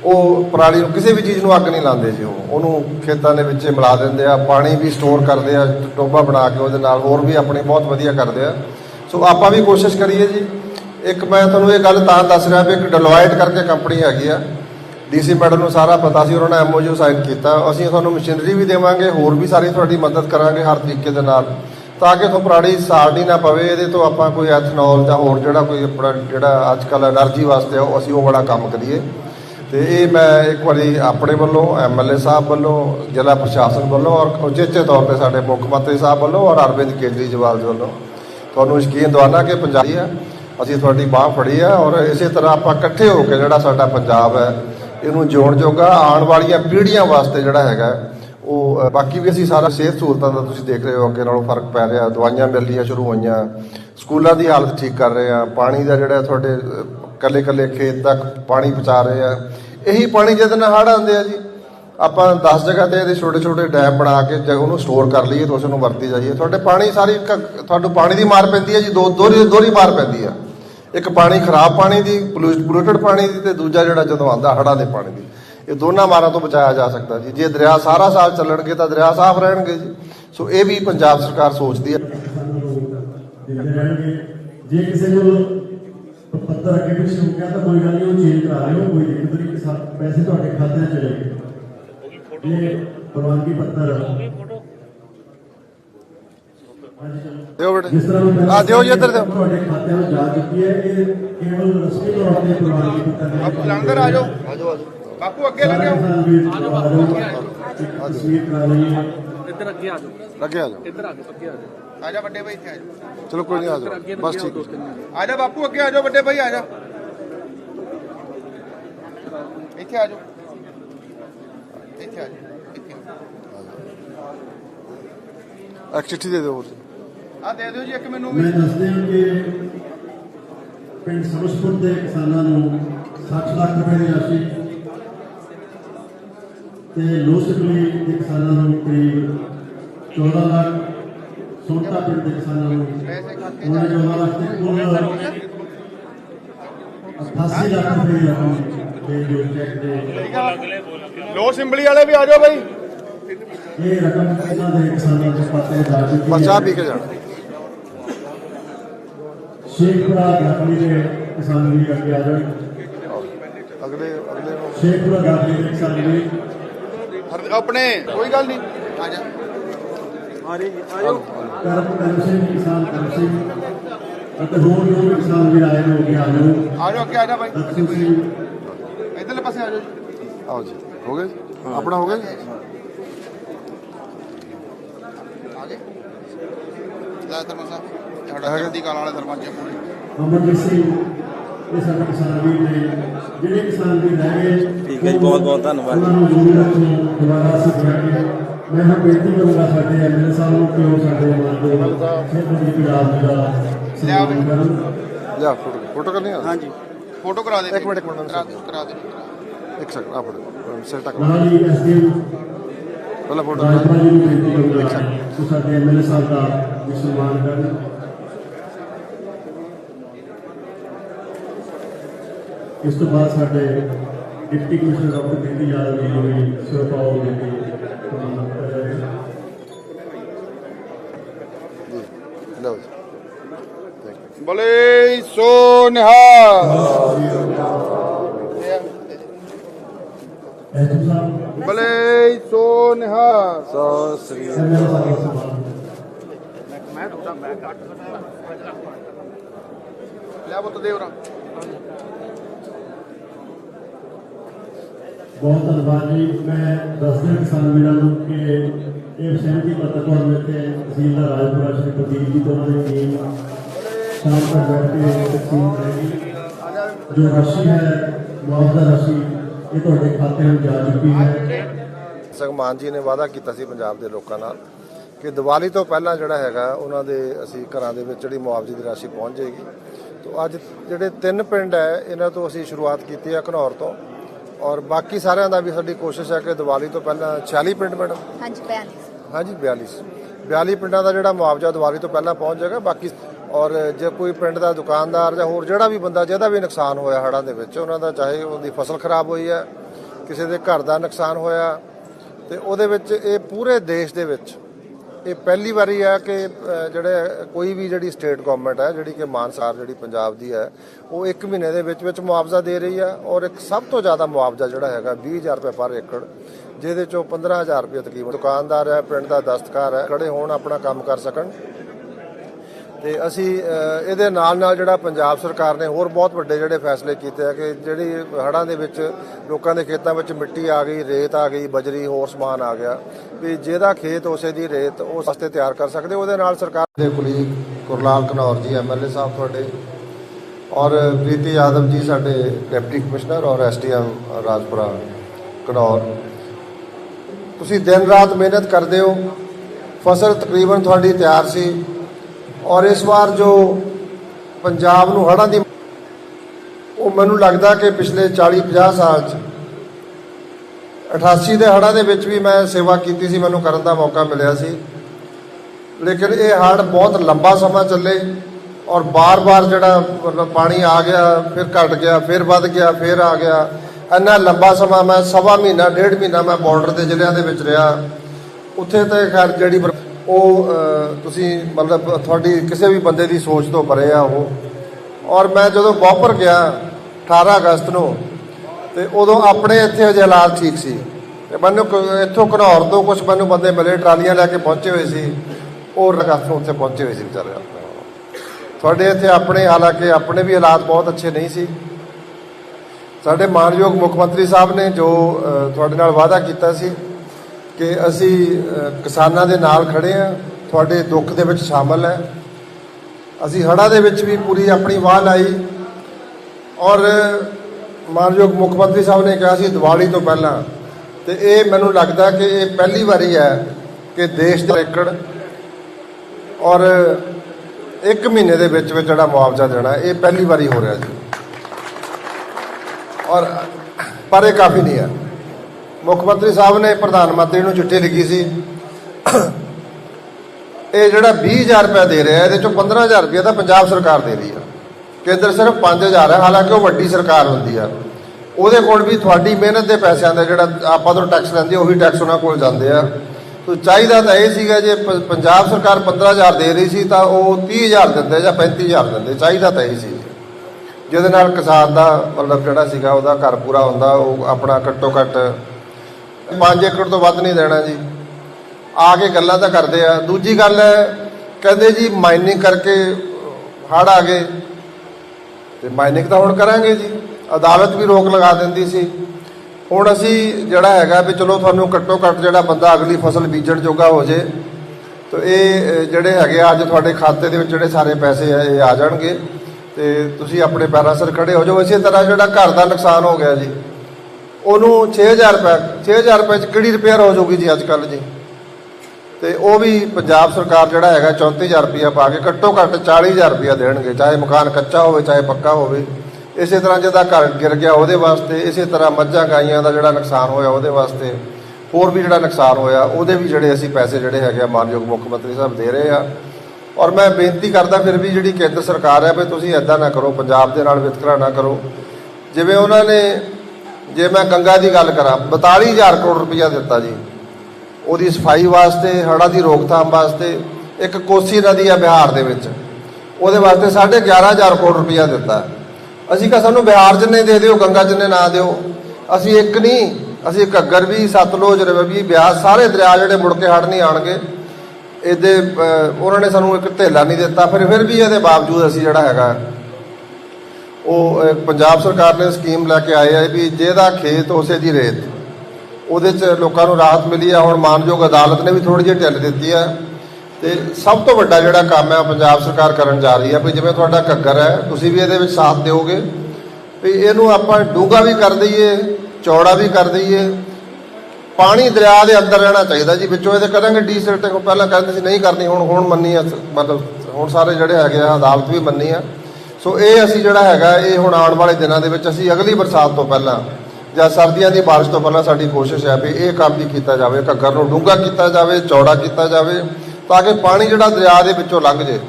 S1: ਉਹ ਪਰਾਲੀ ਨੂੰ ਕਿਸੇ ਵੀ ਚੀਜ਼ ਨੂੰ ਅੱਗ ਨਹੀਂ ਲਾਉਂਦੇ ਜੀ ਉਹ। ਉਹਨੂੰ ਖੇਤਾਂ ਦੇ ਵਿੱਚ ਮਿਲਾ ਦਿੰਦੇ ਆ, ਪਾਣੀ ਵੀ ਸਟੋਰ ਕਰਦੇ ਆ ਟੋਬਾ ਬਣਾ ਕੇ ਉਹਦੇ ਨਾਲ ਹੋਰ ਵੀ ਆਪਣੀ ਬਹੁਤ ਵਧੀਆ ਕਰਦੇ ਆ। ਸੋ ਆਪਾਂ ਵੀ ਕੋਸ਼ਿਸ਼ ਕਰੀਏ ਜੀ ਇੱਕ ਮੈਂ ਤੁਹਾਨੂੰ ਇਹ ਗੱਲ ਤਾਂ ਦੱਸ ਰਿਹਾ ਵੀ ਇੱਕ ਡਲੋਇਟ ਕਰਕੇ ਕੰਪਨੀ ਹੈਗੀ ਆ। ਡੀਸੀ ਮੈਡਲ ਨੂੰ ਸਾਰਾ ਪਤਾ ਸੀ, ਉਹਨਾਂ ਨੇ ਐਮਓਯੂ ਸਾਈਨ ਕੀਤਾ। ਅਸੀਂ ਤੁਹਾਨੂੰ ਮਸ਼ੀਨਰੀ ਵੀ ਦੇਵਾਂਗੇ, ਹੋਰ ਵੀ ਸਾਰੀ ਤੁਹਾਡੀ ਮਦਦ ਕਰਾਂਗੇ ਹਰ ਤਰੀਕੇ ਦੇ ਨਾਲ। ਤਾਂ ਕਿ ਤੁਹਾਨੂੰ ਪੁਰਾਣੀ ਸਾੜੀ ਨਾ ਪਵੇ, ਇਹਦੇ ਤੋਂ ਆਪਾਂ ਕੋਈ ਐਥਨੋਲ ਜਾਂ ਹੋਰ ਜਿਹੜਾ ਕੋਈ ਆਪਣਾ ਜਿਹੜਾ ਅੱਜ ਕੱਲ੍ਹ એનર્ਜੀ ਵਾਸਤੇ ਆ ਅਸੀਂ ਉਹ ਬੜਾ ਕੰਮ ਕਰੀਏ। ਤੇ ਇਹ ਮੈਂ ਇੱਕ ਵਾਰੀ ਆਪਣੇ ਵੱਲੋਂ ਐਮਐਲਏ ਸਾਹਿਬ ਵੱਲੋਂ, ਜ਼ਿਲ੍ਹਾ ਪ੍ਰਸ਼ਾਸਨ ਵੱਲੋਂ ਔਰ ਉਚੇਚੇ ਤੌਰ ਤੇ ਸਾਡੇ ਮੁੱਖ ਮੰਤਰੀ ਸਾਹਿਬ ਵੱਲੋਂ ਔਰ ਅਰਵਿੰਦ ਕੇਜਰੀਵਾਲ ਵੱਲੋਂ ਤੁਹਾਨੂੰ ਯਕੀਨ ਦਵਾਨਾ ਕਿ ਪੰਜਾਬੀ ਆ। ਅਸੀਂ ਤੁਹਾਡੀ ਬਾਹ ਫੜੀ ਆ ਔਰ ਇਸੇ ਤਰ੍ਹਾਂ ਆਪਾਂ ਇਕੱਠੇ ਹੋ ਕੇ ਜਿਹੜਾ ਸਾਡਾ ਪੰਜਾਬ ਹੈ, ਇਹਨੂੰ ਜਿਉਣ ਜੋਗਾ ਆਉਣ ਵਾਲੀਆਂ ਪੀੜ੍ਹੀਆਂ ਵਾਸਤੇ ਜਿਹੜਾ ਹੈਗਾ, ਉਹ ਬਾਕੀ ਵੀ ਅਸੀਂ ਸਾਰਾ ਸਿਹਤ ਸਹੂਲਤਾਂ ਦਾ ਤੁਸੀਂ ਦੇਖ ਰਹੇ ਹੋ, ਅੱਗੇ ਨਾਲੋਂ ਫ਼ਰਕ ਪੈ ਰਿਹਾ, ਦਵਾਈਆਂ ਮਿਲਣੀਆਂ ਸ਼ੁਰੂ ਹੋਈਆਂ, ਸਕੂਲਾਂ ਦੀ ਹਾਲਤ ਠੀਕ ਕਰ ਰਹੇ ਆ ਪਾਣੀ ਦਾ ਜਿਹੜਾ ਤੁਹਾਡੇ ਕੱਲੇ ਕੱਲੇ ਖੇਤ ਤੱਕ ਪਾਣੀ ਪਹੁੰਚਾ ਰਹੇ ਆ ਇਹੀ ਪਾਣੀ ਜਿਹਦੇ ਨਾਲ ਹੜ੍ਹ ਆਉਂਦੇ ਆ ਜੀ। ਆਪਾਂ 10 ਜਗ੍ਹਾ ਤੇ ਇਹਦੇ ਛੋਟੇ ਛੋਟੇ ਡੈਮ ਬਣਾ ਕੇ ਜਗ੍ਹਾ ਉਹਨੂੰ ਸਟੋਰ ਕਰ ਲਈਏ ਤੇ ਉਸ ਨੂੰ ਵਰਤੀ ਜਾਈਏ, ਤੁਹਾਡੇ ਪਾਣੀ ਸਾਰੀ ਕ- ਤੁਹਾਨੂੰ ਪਾਣੀ ਦੀ ਮਾਰ ਪੈਂਦੀ ਹੈ ਜੀ, ਦੋ, ਦੋਹਰੀ ਦੋਹਰੀ ਮਾਰ ਪੈਂਦੀ ਆ। ਇੱਕ ਪਾਣੀ ਖਰਾਬ ਪਾਣੀ ਦੀ ਪੋਲੂਟਡ ਪਾਣੀ ਦੀ ਤੇ ਦੂਜਾ ਜਿਹੜਾ ਜਦੋਂ ਆਉਂਦਾ ਹੜ੍ਹਾਂ ਦੇ ਪਾਣੀ ਦੀ। ਇਹ ਦੋਨਾਂ ਮਾਰਾਂ ਤੋਂ ਬਚਾਇਆ ਜਾ ਸਕਦਾ ਜੀ। ਜੇ ਦਰਿਆ ਸਾਰਾ ਸਾਲ ਚੱਲਣਗੇ ਤਾਂ ਦਰਿਆ ਸਾਫ਼ ਰਹਿਣਗੇ ਜੀ। ਸੋ ਇਹ ਵੀ ਪੰਜਾਬ ਸਰਕਾਰ ਸੋਚਦੀ ਹੈ।
S2: ਜੇ ਕਿਸੇ ਕੋਲ ਪੱਤਰ ਅੱਗੇ ਪਿੱਛੇ ਹੋ ਗਿਆ ਤਾਂ ਕੋਈ ਗੱਲ ਨਹੀਂ ਉਹ ਚੇਂਜ ਕਰਾ ਲਿਓ ਕੋਈ ਦਿੱਕਤ ਨਹੀਂ ਸਾ- ਪੈਸੇ ਤੁਹਾਡੇ ਖਾਤੇ 'ਚ ਚਲੇ ਗਏ ਇਹ ਪ੍ਰਵਾਨਗੀ ਪੱਤਰ ਹਾਂਜੀ ਚਲੋ।
S1: ਦਿਓ ਬੇਟੇ ਆ ਦਿਓ ਜੀ ਇੱਧਰ ਦਿਓ
S2: ਤੁਹਾਡੇ ਖਾਤੇ ਵਿੱਚ ਜਾ ਚੁੱਕੀ ਹੈ ਇਹ ਕੇਵਲ ਰਸਮੀ ਤੌਰ ਤੇ ਪ੍ਰਵਾਨਗੀ ਪੱਤਰ ਹੈ
S3: ਬਾਪੂ ਲੰਗਰ ਆ ਜਾਓ ਬਾਪੂ ਅੱਗੇ ਲੰਘਿਓ
S2: ਤਸਵੀਰ ਕਰਾ ਲਈ ਹੈ
S4: ਇੱਧਰ ਅੱਗੇ ਆ ਜਾਓ
S1: ਲੱਗੇ ਆ ਜਾਓ
S4: ਇੱਧਰ ਆ ਜਾਓ ਅੱਗੇ ਆ ਜਾਓ
S3: ਆ ਜਾ ਵੱਡੇ ਭਾਈ ਇੱਥੇ ਆ ਜਾ
S1: ਚਲੋ ਕੋਈ ਨਹੀਂ ਆ ਜਾਓ ਬਸ ਠੀਕ ਹੈ
S3: ਆ ਜਾ ਬਾਪੂ ਅੱਗੇ ਆ ਜਾਓ ਵੱਡੇ ਭਾਈ ਆ ਜਾ ਇੱਥੇ ਆ ਜਾਓ ਇੱਥੇ ਆ ਜਾਓ ਇੱਥੇ
S1: ਇੱਕ ਚਿੱਠੀ ਦੇ ਦਿਓ ਹੋਰ
S3: ਆ ਦੇ ਦਿਓ ਜੀ ਇੱਕ ਮੈਨੂੰ ਵੀ।
S2: ਮੈਂ ਦੱਸਦੇ ਹਾਂ ਕਿ ਪਿੰਡ ਸਮਸਪੁਰ ਦੇ ਕਿਸਾਨਾਂ ਨੂੰ 60 ਲੱਖ ਰੁਪਏ ਦੀ ਰਾਸ਼ੀ ਤੇ ਲੋਸਕਲੀ ਦੇ ਕਿਸਾਨਾਂ ਨੂੰ ਕਰੀਬ 14 ਲੱਖ ਸੋਨਟਾ ਪਿੰਡ ਦੇ ਕਿਸਾਨਾਂ ਨੂੰ
S3: ਪੈਸੇ ਖਾਤੇ
S2: ਉਹਨਾਂ ਦੇ 14 ਲੱਖ ਤੇ ਕੁੱਲ 88 ਲੱਖ ਰੁਪਏ ਦੀ ਰਕਮ ਦੇ ਜੋ ਚੈੱਕ ਦੇ।
S3: ਲੋ ਸਿੰਬਲੀ ਵਾਲੇ ਵੀ ਆ ਜਾਓ ਭਾਈ
S2: ਇਹ ਰਕਮ ਉਹਨਾਂ ਦੇ ਕਿਸਾਨਾਂ ਦੇ ਖਾਤੇ ਜਾ ਚੁੱਕੀ
S1: ਬਸ ਚਾਹ
S2: ਹੈ।
S1: ਪੀ ਕੇ ਜਾਣਾ।
S2: ਸ਼ੇਖਪੁਰਾ ਗਾਬਲੀ ਦੇ ਕਿਸਾਨ ਵੀ ਅੱਗੇ ਆ ਜਾਣ।
S1: ਅਗਲੇ ਅਗਲੇ
S2: ਸ਼ੇਖਪੁਰਾ ਗਾਬਲੀ ਦੇ ਕਿਸਾਨ ਵੀ
S3: ਆਪਣੇ ਕੋਈ ਗੱਲ ਨਹੀਂ। ਆ ਜਾ।
S2: ਕਰਮ ਕਰਮ ਸਿੰਘ ਕਿਸਾਨ ਕਰਮ ਸਿੰਘ। ਅਤੇ ਹੋਰ ਜੋ ਵੀ ਕਿਸਾਨ ਵੀਰ ਆਏ ਨੇ ਉਹ ਵੀ ਆ ਜਾਓ
S3: ਆ ਜਾਓ ਅੱਗੇ ਆ ਜਾ ਭਾਈ ਇਧਰਲੇ ਪਾਸੇ ਆ ਜਾਓ ਜੀ।
S1: ਆਓ ਜੀ। ਹੋ ਗਏ? ਆਪਣਾ ਹੋ ਗਿਆ ਜੀ?
S3: ਆ ਗਏ। ਲੈ ਧਰਮਾ ਸਾਡਾ ਜਲਦੀ ਕਾਲ ਵਾਲੇ ਦਰਵਾਜ਼ੇ ਪੂਰੇ
S2: ਅਮਰਜੀਤ ਸਿੰਘ ਇਹ ਸਾਡੇ ਕਿਸਾਨ ਵੀਰ ਨੇ ਜਿਹੜੇ ਕਿਸਾਨ ਵੀਰ ਰਹਿ ਗਏ
S5: ਠੀਕ ਹੈ ਜੀ, ਬਹੁਤ ਬਹੁਤ ਧੰਨਵਾਦ।
S2: ਉਹਨਾਂ ਨੂੰ ਜ਼ਰੂਰ ਰੱਖੋ ਦੁਬਾਰਾ ਕਰਾਂਗੇ ਮੈਂ ਹਾਂ ਬੇਨਤੀ ਕਰੂੰਗਾ ਸਾਡੇ ਐਮਐਲਏ ਸਾਹਿਬ ਨੂੰ ਕਿ ਉਹ ਸਾਡੇ ਮਾਨਦੇ ਸਿਰ ਦੀ ਪੰਜਾਬ ਦਾ ਸਨਮਾਨ ਕਰਨ।
S1: ਲਿਆ ਫੋਟੋ ਫੋਟੋ ਕਰਨੀ ਆ? ਹਾਂਜੀ।
S3: ਫੋਟੋ ਕਰਾ ਦੇ
S1: ਇੱਕ ਮਿੰਟ, ਇੱਕ ਮਿੰਟ,
S3: ਕਰਾ ਦੇ ਕਰਾ ਦੇ ਕਰਾ।
S1: ਇੱਕ ਸੈਕਿੰਡ ਆ ਫੋਟੋ ਸਿਰ ਟਕ
S2: ਨਾਲ ਹੀ ਐਸਡੀਐਮ
S1: ਪਹਿਲਾਂ ਫੋਟੋ
S2: ਰਾਜਪਾਲ ਜੀ ਨੂੰ ਬੇਨਤੀ ਕਰੂੰਗਾ ਕਿ ਸਾਡੇ ਐਮਐਲਏ ਸਾਹਿਬ ਦਾ ਵੀ ਸਨਮਾਨ ਕਰਨ। ਇਸ ਤੋਂ ਬਾਅਦ ਸਾਡੇ ਡਿਪਟੀ ਕਮਿਸ਼ਨਰ ਡਾਕਟਰ ਬੀਬੀ ਯਾਦਵ ਜੀ ਨੂੰ ਵੀ ਸਿਰਪਾਓ ਦੇ ਕੇ
S3: ਬੋਲੇ ਸੋ ਨਿਹਾਲ। ਬੋਲੇ ਸੋ ਨਿਹਾਲ।
S5: ਸੋ ਸ੍ਰੀ
S2: ਐਮਐਲਏ ਸਾਹਿਬ ਦਾ ਸਨਮਾਨ
S3: ਲੈ ਪੁੱਤ ਦੇਵਰਾ
S2: ਬਹੁਤ ਧੰਨਵਾਦ ਜੀ। ਮੈਂ ਦੱਸਦਾ ਕਿਸਾਨ ਵੀਰਾਂ ਨੂੰ ਕਿ ਇਹ ਸਹਿਮਤੀ ਪੱਤਰ ਤੁਹਾਨੂੰ ਇੱਥੇ ਤਹਿਸੀਲ ਦਾ ਰਾਜਪੁਰਾ ਸ਼੍ਰੀ ਪ੍ਰਦੀਪ ਜੀ ਤੋਂ ਉਹਨਾਂ ਦੀ ਟੀਮ ਸ਼ਾਮ ਤੱਕ ਬੈਠ ਕੇ ਤਕਸੀਮ ਕਰੇਗੀ ਜੋ ਰਾਸ਼ੀ ਹੈ, ਮੁਆਵਜ਼ਾ ਰਾਸ਼ੀ, ਇਹ ਤੁਹਾਡੇ ਖਾਤੇ ਵਿੱਚ ਜਾ ਚੁੱਕੀ ਹੈ।
S1: ਸਗਮਾਨ ਜੀ ਨੇ ਵਾਅਦਾ ਕੀਤਾ ਸੀ ਪੰਜਾਬ ਦੇ ਲੋਕਾਂ ਨਾਲ ਕਿ ਦੀਵਾਲੀ ਤੋਂ ਪਹਿਲਾਂ ਜਿਹੜਾ ਹੈਗਾ, ਉਹਨਾਂ ਦੇ ਅਸੀਂ ਘਰਾਂ ਦੇ ਵਿੱਚ ਜਿਹੜੀ ਮੁਆਵਜ਼ੇ ਦੀ ਰਾਸ਼ੀ ਪਹੁੰਚ ਜਾਏਗੀ। ਤੋਂ ਅੱਜ ਜਿਹੜੇ ਤਿੰਨ ਪਿੰਡ ਹੈ, ਇਹਨਾਂ ਤੋਂ ਅਸੀਂ ਸ਼ੁਰੂਆਤ ਕੀਤੀ ਹੈ ਘਨੌਰ ਤੋਂ। ਔਰ ਬਾਕੀ ਸਾਰਿਆਂ ਦਾ ਵੀ ਸਾਡੀ ਕੋਸ਼ਿਸ਼ ਹੈ ਕਿ ਦੀਵਾਲੀ ਤੋਂ ਪਹਿਲਾਂ 46 ਪਿੰਡ ਮੈਡਮ।
S5: ਹਾਂਜੀ 42
S1: ਹਾਂਜੀ 42 42 ਪਿੰਡਾਂ ਦਾ ਜਿਹੜਾ ਮੁਆਵਜ਼ਾ ਦੀਵਾਲੀ ਤੋਂ ਪਹਿਲਾਂ ਪਹੁੰਚ ਜਾਏਗਾ ਬਾਕੀ ਔਰ ਜੇ ਕੋਈ ਪਿੰਡ ਦਾ ਦੁਕਾਨਦਾਰ ਜਾਂ ਹੋਰ ਜਿਹੜਾ ਵੀ ਬੰਦਾ ਜਿਹਦਾ ਵੀ ਨੁਕਸਾਨ ਹੋਇਆ ਹੜ੍ਹਾਂ ਦੇ ਵਿੱਚ ਉਹਨਾਂ ਦਾ ਚਾਹੇ ਉਹਦੀ ਫਸਲ ਖਰਾਬ ਹੋਈ ਹੈ ਕਿਸੇ ਦੇ ਘਰ ਦਾ ਨੁਕਸਾਨ ਹੋਇਆ ਤੇ ਉਹਦੇ ਵਿੱਚ ਇਹ ਪੂਰੇ ਦੇਸ਼ ਦੇ ਵਿੱਚ ਇਹ ਪਹਿਲੀ ਵਾਰੀ ਆ ਕਿ ਜਿਹੜੇ ਕੋਈ ਵੀ ਜਿਹੜੀ ਸਟੇਟ ਗਵਰਨਮੈਂਟ ਹੈ ਜਿਹੜੀ ਕਿ ਮਾਨਸਾਰ ਜਿਹੜੀ ਪੰਜਾਬ ਦੀ ਹੈ ਉਹ 1 ਮਹੀਨੇ ਦੇ ਵਿੱਚ ਵਿੱਚ ਮੁਆਵਜ਼ਾ ਦੇ ਰਹੀ ਹੈ ਔਰ ਇੱਕ ਸਭ ਤੋਂ ਜ਼ਿਆਦਾ ਮੁਆਵਜ਼ਾ ਜਿਹੜਾ ਹੈਗਾ 20000 ਰੁਪਏ ਪਰ ਏਕੜ, ਜਿਹਦੇ ਚੋਂ 15000 ਰੁਪਏ ਤਕਰੀਬਨ ਦੁਕਾਨਦਾਰ ਹੈ ਪਿੰਡ ਦਾ ਦਸਤਕਾਰ ਹੈ ਖੜੇ ਹੋਣ, ਆਪਣਾ ਕੰਮ ਕਰ ਸਕਣ। ਤੇ ਅਸੀਂ ਇਹਦੇ ਨਾਲ ਨਾਲ ਜਿਹੜਾ ਪੰਜਾਬ ਸਰਕਾਰ ਨੇ ਹੋਰ ਬਹੁਤ ਵੱਡੇ ਜਿਹੜੇ ਫੈਸਲੇ ਕੀਤੇ ਆ ਕਿ ਜਿਹੜੀ ਹੜ੍ਹਾਂ ਦੇ ਵਿੱਚ ਲੋਕਾਂ ਦੇ ਖੇਤਾਂ ਵਿੱਚ ਮਿੱਟੀ ਆ ਗਈ, ਰੇਤ ਆ ਗਈ, ਬਜਰੀ, ਹੋਰ ਸਮਾਨ ਆ ਗਿਆ। ਵੀ ਜਿਹਦਾ ਖੇਤ ਉਸੇ ਦੀ ਰੇਤ ਉਸ ਵਾਸਤੇ ਤਿਆਰ ਕਰ ਸਕਦੇ, ਉਹਦੇ ਨਾਲ ਸਰਕਾਰ ਦੇ ਕੁਲੀ ਗੁਰਲਾਲ ਘਨੌਰ ਜੀ ਐਮਐਲਏ ਸਾਹਿਬ ਤੁਹਾਡੇ ਔਰ ਪ੍ਰੀਤੀ ਯਾਦਵ ਜੀ, ਸਾਡੇ ਡਿਪਟੀ ਕਮਿਸ਼ਨਰ ਔਰ ਐਸਡੀਐਮ ਰਾਜਪੁਰਾ ਘਨੌਰ ਤੁਸੀਂ ਦਿਨ ਰਾਤ ਮਿਹਨਤ ਕਰਦੇ ਹੋ। ਫਸਲ ਤਕਰੀਬਨ ਤੁਹਾਡੀ ਤਿਆਰ ਸੀ। ਔਰ ਇਸ ਵਾਰ ਜੋ ਪੰਜਾਬ ਨੂੰ ਹੜ੍ਹਾਂ ਦੀ ਉਹ ਮੈਨੂੰ ਲੱਗਦਾ ਕਿ ਪਿਛਲੇ 40 50 ਸਾਲ 'ਚ 88 ਦੇ ਹੜ੍ਹਾਂ ਦੇ ਵਿੱਚ ਵੀ ਮੈਂ ਸੇਵਾ ਕੀਤੀ ਸੀ, ਮੈਨੂੰ ਕਰਨ ਦਾ ਮੌਕਾ ਮਿਲਿਆ ਸੀ। ਲੇਕਿਨ ਇਹ ਹੜ੍ਹ ਬਹੁਤ ਲੰਬਾ ਸਮਾਂ ਚੱਲੇ ਔਰ ਬਾਰ-ਬਾਰ ਜਿਹੜਾ ਮਤਲਬ ਪਾਣੀ ਆ ਗਿਆ, ਫਿਰ ਘਟ ਗਿਆ, ਫਿਰ ਵੱਧ ਗਿਆ, ਫਿਰ ਆ ਗਿਆ। ਇੰਨਾ ਲੰਬਾ ਸਮਾਂ ਮੈਂ ਸਵਾ ਮਹੀਨਾ, ਡੇਢ ਮਹੀਨਾ ਮੈਂ ਬਾਰਡਰ ਦੇ ਜ਼ਿਲ੍ਹਿਆਂ ਦੇ ਵਿੱਚ ਰਿਹਾ। ਉੱਥੇ ਤੇ ਖੈਰ ਜਿਹੜੀ ਉਹ ਤੁਸੀਂ ਮਤਲਬ ਤੁਹਾਡੀ ਕਿਸੇ ਵੀ ਬੰਦੇ ਦੀ ਸੋਚ ਤੋਂ ਪਰੇ ਆ ਉਹ। ਔਰ ਮੈਂ ਜਦੋਂ ਬੌਪਰ ਗਿਆ 18 ਅਗਸਤ ਨੂੰ, ਤੇ ਉਦੋਂ ਆਪਣੇ ਇੱਥੇ ਅਜੇ ਹਾਲਾਤ ਠੀਕ ਸੀ। ਤੇ ਮੈਨੂੰ ਇੱਥੋਂ ਘਨੌਰ ਤੋਂ ਕੁਝ ਮੈਨੂੰ ਬੰਦੇ ਮਿਲੇ, ਟਰਾਲੀਆਂ ਲੈ ਕੇ ਪਹੁੰਚੇ ਹੋਏ ਸੀ। ਉਹ ਰਗਾਸ ਉੱਥੇ ਪਹੁੰਚੇ ਹੋਏ ਸੀ ਵਿਚਾਰੇ। ਤੁਹਾਡੇ ਇੱਥੇ ਆਪਣੇ, ਹਾਲਾਂਕਿ ਆਪਣੇ ਵੀ ਹਾਲਾਤ ਬਹੁਤ ਅੱਛੇ ਨਹੀਂ ਸੀ। ਸਾਡੇ ਮਾਨਯੋਗ ਮੁੱਖ ਮੰਤਰੀ ਸਾਹਿਬ ਨੇ ਜੋ ਤੁਹਾਡੇ ਨਾਲ ਵਾਅਦਾ ਕੀਤਾ ਸੀ ਕਿ ਅਸੀਂ ਕਿਸਾਨਾਂ ਦੇ ਨਾਲ ਖੜੇ ਆ ਤੁਹਾਡੇ ਦੁੱਖ ਦੇ ਵਿੱਚ ਸ਼ਾਮਲ ਹੈ। ਅਸੀਂ ਹੜ੍ਹਾਂ ਦੇ ਵਿੱਚ ਵੀ ਪੂਰੀ ਆਪਣੀ ਵਾਹ ਲਾਈ। ਔਰ ਮਾਨਯੋਗ ਮੁੱਖ ਮੰਤਰੀ ਸਾਹਿਬ ਨੇ ਕਿਹਾ ਸੀ ਦੀਵਾਲੀ ਤੋਂ ਪਹਿਲਾਂ। ਤੇ ਇਹ ਮੈਨੂੰ ਲੱਗਦਾ ਕਿ ਇਹ ਪਹਿਲੀ ਵਾਰੀ ਹੈ ਕਿ ਦੇਸ਼ ਦਾ ਏਕੜ ਔਰ ਇੱਕ ਮਹੀਨੇ ਦੇ ਵਿੱਚ ਵਿੱਚ ਜਿਹੜਾ ਮੁਆਵਜ਼ਾ ਦੇਣਾ, ਇਹ ਪਹਿਲੀ ਵਾਰੀ ਹੋ ਰਿਹਾ ਜੀ। ਔਰ, ਪਰ ਇਹ ਕਾਫੀ ਨਹੀਂ ਹੈ। ਮੁੱਖ ਮੰਤਰੀ ਸਾਹਿਬ ਨੇ ਪ੍ਰਧਾਨ ਮੰਤਰੀ ਨੂੰ ਚਿੱਠੀ ਲਿਖੀ ਸੀ। ਇਹ ਜਿਹੜਾ 20000 ਰੁਪਏ ਦੇ ਰਿਹਾ, ਇਹਦੇ ਚੋਂ 15000 ਰੁਪਏ ਤਾਂ ਪੰਜਾਬ ਸਰਕਾਰ ਦੇ ਰਹੀ ਆ। ਕੇਂਦਰ ਸਿਰਫ 5000 ਹੈ ਹਾਲਾਂਕਿ ਉਹ ਵੱਡੀ ਸਰਕਾਰ ਹੁੰਦੀ ਆ। ਉਹਦੇ ਕੋਲ ਵੀ ਤੁਹਾਡੀ ਮਿਹਨਤ ਦੇ ਪੈਸਿਆਂ ਦਾ ਜਿਹੜਾ ਆਪਾਂ ਤੋਂ ਟੈਕਸ ਲੈਂਦੇ, ਉਹੀ ਟੈਕਸ ਉਹਨਾਂ ਕੋਲ ਜਾਂਦੇ ਆ। ਤੋ ਚਾਹੀਦਾ ਤਾਂ ਇਹ ਸੀਗਾ, ਜੇ ਪੰਜਾਬ ਸਰਕਾਰ 15000 ਦੇ ਰਹੀ ਸੀ, ਤਾਂ ਉਹ 30000 ਦਿੰਦੇ ਜਾਂ 35000 ਦਿੰਦੇ। ਚਾਹੀਦਾ ਤਾਂ ਇਹ ਸੀ। ਜਿਹਦੇ ਨਾਲ ਕਿਸਾਨ ਦਾ ਮਤਲਬ ਜਿਹੜਾ ਸੀਗਾ, ਉਹਦਾ ਘਰ ਪੂਰਾ ਹੁੰਦਾ, ਉਹ ਆਪਣਾ ਘੱਟੋ ਘੱਟ 5 ਏਕੜ ਤੋਂ ਵੱਧ ਨਹੀਂ ਦੇਣਾ ਜੀ। ਆ ਕੇ ਗੱਲਾਂ ਤਾਂ ਕਰਦੇ ਆ। ਦੂਜੀ ਗੱਲ ਹੈ, ਕਹਿੰਦੇ ਜੀ ਮਾਈਨਿੰਗ ਕਰਕੇ ਹੜ੍ਹ ਆ ਗਏ। ਤੇ ਮਾਈਨਿੰਗ ਤਾਂ ਹੁਣ ਕਰਾਂਗੇ ਜੀ। ਅਦਾਲਤ ਵੀ ਰੋਕ ਲਗਾ ਦਿੰਦੀ ਸੀ। ਹੁਣ ਅਸੀਂ ਜਿਹੜਾ ਹੈਗਾ ਵੀ ਚਲੋ ਤੁਹਾਨੂੰ ਘੱਟੋ ਘੱਟ ਜਿਹੜਾ ਬੰਦਾ ਅਗਲੀ ਫਸਲ ਬੀਜਣ ਜੋਗਾ ਹੋ ਜੇ, ਤਾਂ ਇਹ ਜਿਹੜੇ ਹੈਗੇ ਆ, ਅੱਜ ਤੁਹਾਡੇ ਖਾਤੇ ਦੇ ਵਿੱਚ ਜਿਹੜੇ ਸਾਰੇ ਪੈਸੇ ਆ, ਇਹ ਆ ਜਾਣਗੇ। ਤੇ ਤੁਸੀਂ ਆਪਣੇ ਪੈਰਾਂ ਸਿਰ ਖੜੇ ਹੋ ਜਾਓ। ਇਸੇ ਤਰ੍ਹਾਂ ਜਿਹੜਾ ਘਰ ਦਾ ਨੁਕਸਾਨ ਹੋ ਗਿਆ ਜੀ। ਉਹਨੂੰ 6000 ਰੁਪਏ 6000 ਰੁਪਏ ਚ ਕਿਹੜੀ ਰਿਪੇਅਰ ਹੋ ਜਾਊਗੀ ਜੀ ਅੱਜ ਕੱਲ ਜੀ? ਤੇ ਉਹ ਵੀ ਪੰਜਾਬ ਸਰਕਾਰ ਜਿਹੜਾ ਹੈਗਾ 34000 ਰੁਪਇਆ ਪਾ ਕੇ ਘੱਟੋ ਘੱਟ 40000 ਰੁਪਇਆ ਦੇਣਗੇ, ਚਾਹੇ ਮਕਾਨ ਕੱਚਾ ਹੋਵੇ, ਚਾਹੇ ਪੱਕਾ ਹੋਵੇ। ਇਸੇ ਤਰ੍ਹਾਂ ਜਿਹਦਾ ਘਰ ਗਿਰ ਗਿਆ ਉਹਦੇ ਵਾਸਤੇ, ਇਸੇ ਤਰ੍ਹਾਂ ਮੱਝਾਂ ਗਾਈਆਂ ਦਾ ਜਿਹੜਾ ਨੁਕਸਾਨ ਹੋਇਆ ਉਹਦੇ ਵਾਸਤੇ, ਹੋਰ ਵੀ ਜਿਹੜਾ ਨੁਕਸਾਨ ਹੋਇਆ, ਉਹਦੇ ਵੀ ਜਿਹੜੇ ਅਸੀਂ ਪੈਸੇ ਜਿਹੜੇ ਹੈਗੇ ਆ ਮਾਨਯੋਗ ਮੁੱਖ ਮੰਤਰੀ ਸਾਹਿਬ ਦੇ ਰਹੇ ਆ। ਔਰ ਮੈਂ ਬੇਨਤੀ ਕਰਦਾ ਫਿਰ ਵੀ ਜਿਹੜੀ ਕੇਂਦਰ ਸਰਕਾਰ ਹੈ ਵੀ ਤੁਸੀਂ ਐਦਾਂ ਨਾ ਕਰੋ, ਪੰਜਾਬ ਦੇ ਨਾਲ ਵਿਤਕਰਾ ਨਾ ਕਰੋ। ਜਿਵੇਂ ਉਹਨਾਂ ਨੇ ਜੇ ਮੈਂ ਗੰਗਾ ਦੀ ਗੱਲ ਕਰਾਂ 42000 ਕਰੋੜ ਰੁਪਇਆ ਦਿੱਤਾ ਜੀ। ਉਹਦੀ ਸਫ਼ਾਈ ਵਾਸਤੇ, ਹੜ੍ਹਾਂ ਦੀ ਰੋਕਥਾਮ ਵਾਸਤੇ, ਇੱਕ ਕੋਸੀ ਨਦੀ ਆ ਬਿਹਾਰ ਦੇ ਵਿੱਚ। ਉਹਦੇ ਵਾਸਤੇ 11500 ਕਰੋੜ ਰੁਪਇਆ ਦਿੱਤਾ। ਅਸੀਂ ਕਹਾਂ, ਸਾਨੂੰ ਬਿਹਾਰ ਜਿੰਨੇ ਦੇ ਦਿਓ, ਗੰਗਾ ਜਿੰਨੇ ਨਾ ਦਿਓ। ਅਸੀਂ ਇੱਕ ਨਹੀਂ, ਅਸੀਂ ਘੱਗਰ ਵੀ, ਸਤਲੁਜ ਰਵੀ ਬਿਆਸ, ਸਾਰੇ ਦਰਿਆ ਜਿਹੜੇ ਮੁੜ ਕੇ ਹੜ ਨਹੀਂ ਆਣਗੇ ਇਹਦੇ ਉਹਨਾਂ ਨੇ ਸਾਨੂੰ ਇੱਕ ਧੇਲਾ ਨਹੀਂ ਦਿੱਤਾ। ਫਿਰ ਫਿਰ ਵੀ ਇਹਦੇ ਬਾਵਜੂਦ ਅਸੀਂ ਜਿਹੜਾ ਹੈਗਾ ਉਹ ਪੰਜਾਬ ਸਰਕਾਰ ਨੇ ਸਕੀਮ ਲੈ ਕੇ ਆਏ ਆ ਵੀ ਜਿਹਦਾ ਖੇਤ ਉਸੇ ਦੀ ਰੇਤ। ਉਹਦੇ 'ਚ ਲੋਕਾਂ ਨੂੰ ਰਾਹਤ ਮਿਲੀ ਆ, ਹੁਣ ਮਾਨਯੋਗ ਅਦਾਲਤ ਨੇ ਵੀ ਥੋੜੀ ਜਿਹੀ ਢਿੱਲ ਦਿੱਤੀ ਆ। ਤੇ ਸਭ ਤੋਂ ਵੱਡਾ ਜਿਹੜਾ ਕੰਮ ਹੈ ਪੰਜਾਬ ਸਰਕਾਰ ਕਰਨ ਜਾ ਰਹੀ ਹੈ ਵੀ ਜਿਵੇਂ ਤੁਹਾਡਾ ਘੱਗਰ ਹੈ, ਤੁਸੀਂ ਵੀ ਇਹਦੇ ਵਿੱਚ ਸਾਥ ਦਿਓਗੇ। ਵੀ ਇਹਨੂੰ ਆਪਾਂ ਡੂੰਘਾ ਵੀ ਕਰ ਦਈਏ, ਚੌੜਾ ਵੀ ਕਰ ਦਈਏ। ਪਾਣੀ ਦਰਿਆ ਦੇ ਅੰਦਰ ਰਹਿਣਾ ਚਾਹੀਦਾ ਜੀ, ਵਿੱਚੋਂ ਇਹਦੇ ਕਰਾਂਗੇ ਡੀਸਿਲਟਿੰਗ ਉਹ ਪਹਿਲਾਂ ਕਹਿੰਦੇ ਸੀ ਨਹੀਂ ਕਰਨੀ, ਹੁਣ ਹੁਣ ਮੰਨੀ ਆ, ਮਤਲਬ ਹੁਣ ਸਾਰੇ ਜਿਹੜੇ ਹੈਗੇ ਆ, ਅਦਾਲਤ ਵੀ ਮੰਨੀ ਆ। ਸੋ ਇਹ ਅਸੀਂ ਜਿਹੜਾ ਹੈਗਾ, ਇਹ ਹੁਣ ਆਉਣ ਵਾਲੇ ਦਿਨਾਂ ਦੇ ਵਿੱਚ ਅਸੀਂ ਅਗਲੀ ਬਰਸਾਤ ਤੋਂ ਪਹਿਲਾਂ ਜਾਂ ਸਰਦੀਆਂ ਦੀ ਬਾਰਿਸ਼ ਤੋਂ ਪਹਿਲਾਂ ਸਾਡੀ ਕੋਸ਼ਿਸ਼ ਹੈ ਵੀ ਇਹ ਕੰਮ ਵੀ ਕੀਤਾ ਜਾਵੇ, ਘੱਗਰ ਨੂੰ ਡੂੰਘਾ ਕੀਤਾ ਜਾਵੇ, ਚੌੜਾ ਕੀਤਾ ਜਾਵੇ, ਤਾਂ ਕਿ ਪਾਣੀ ਜਿਹੜਾ ਦਰਿਆ ਦੇ ਵਿੱਚੋਂ ਲੰਘ ਜੇ।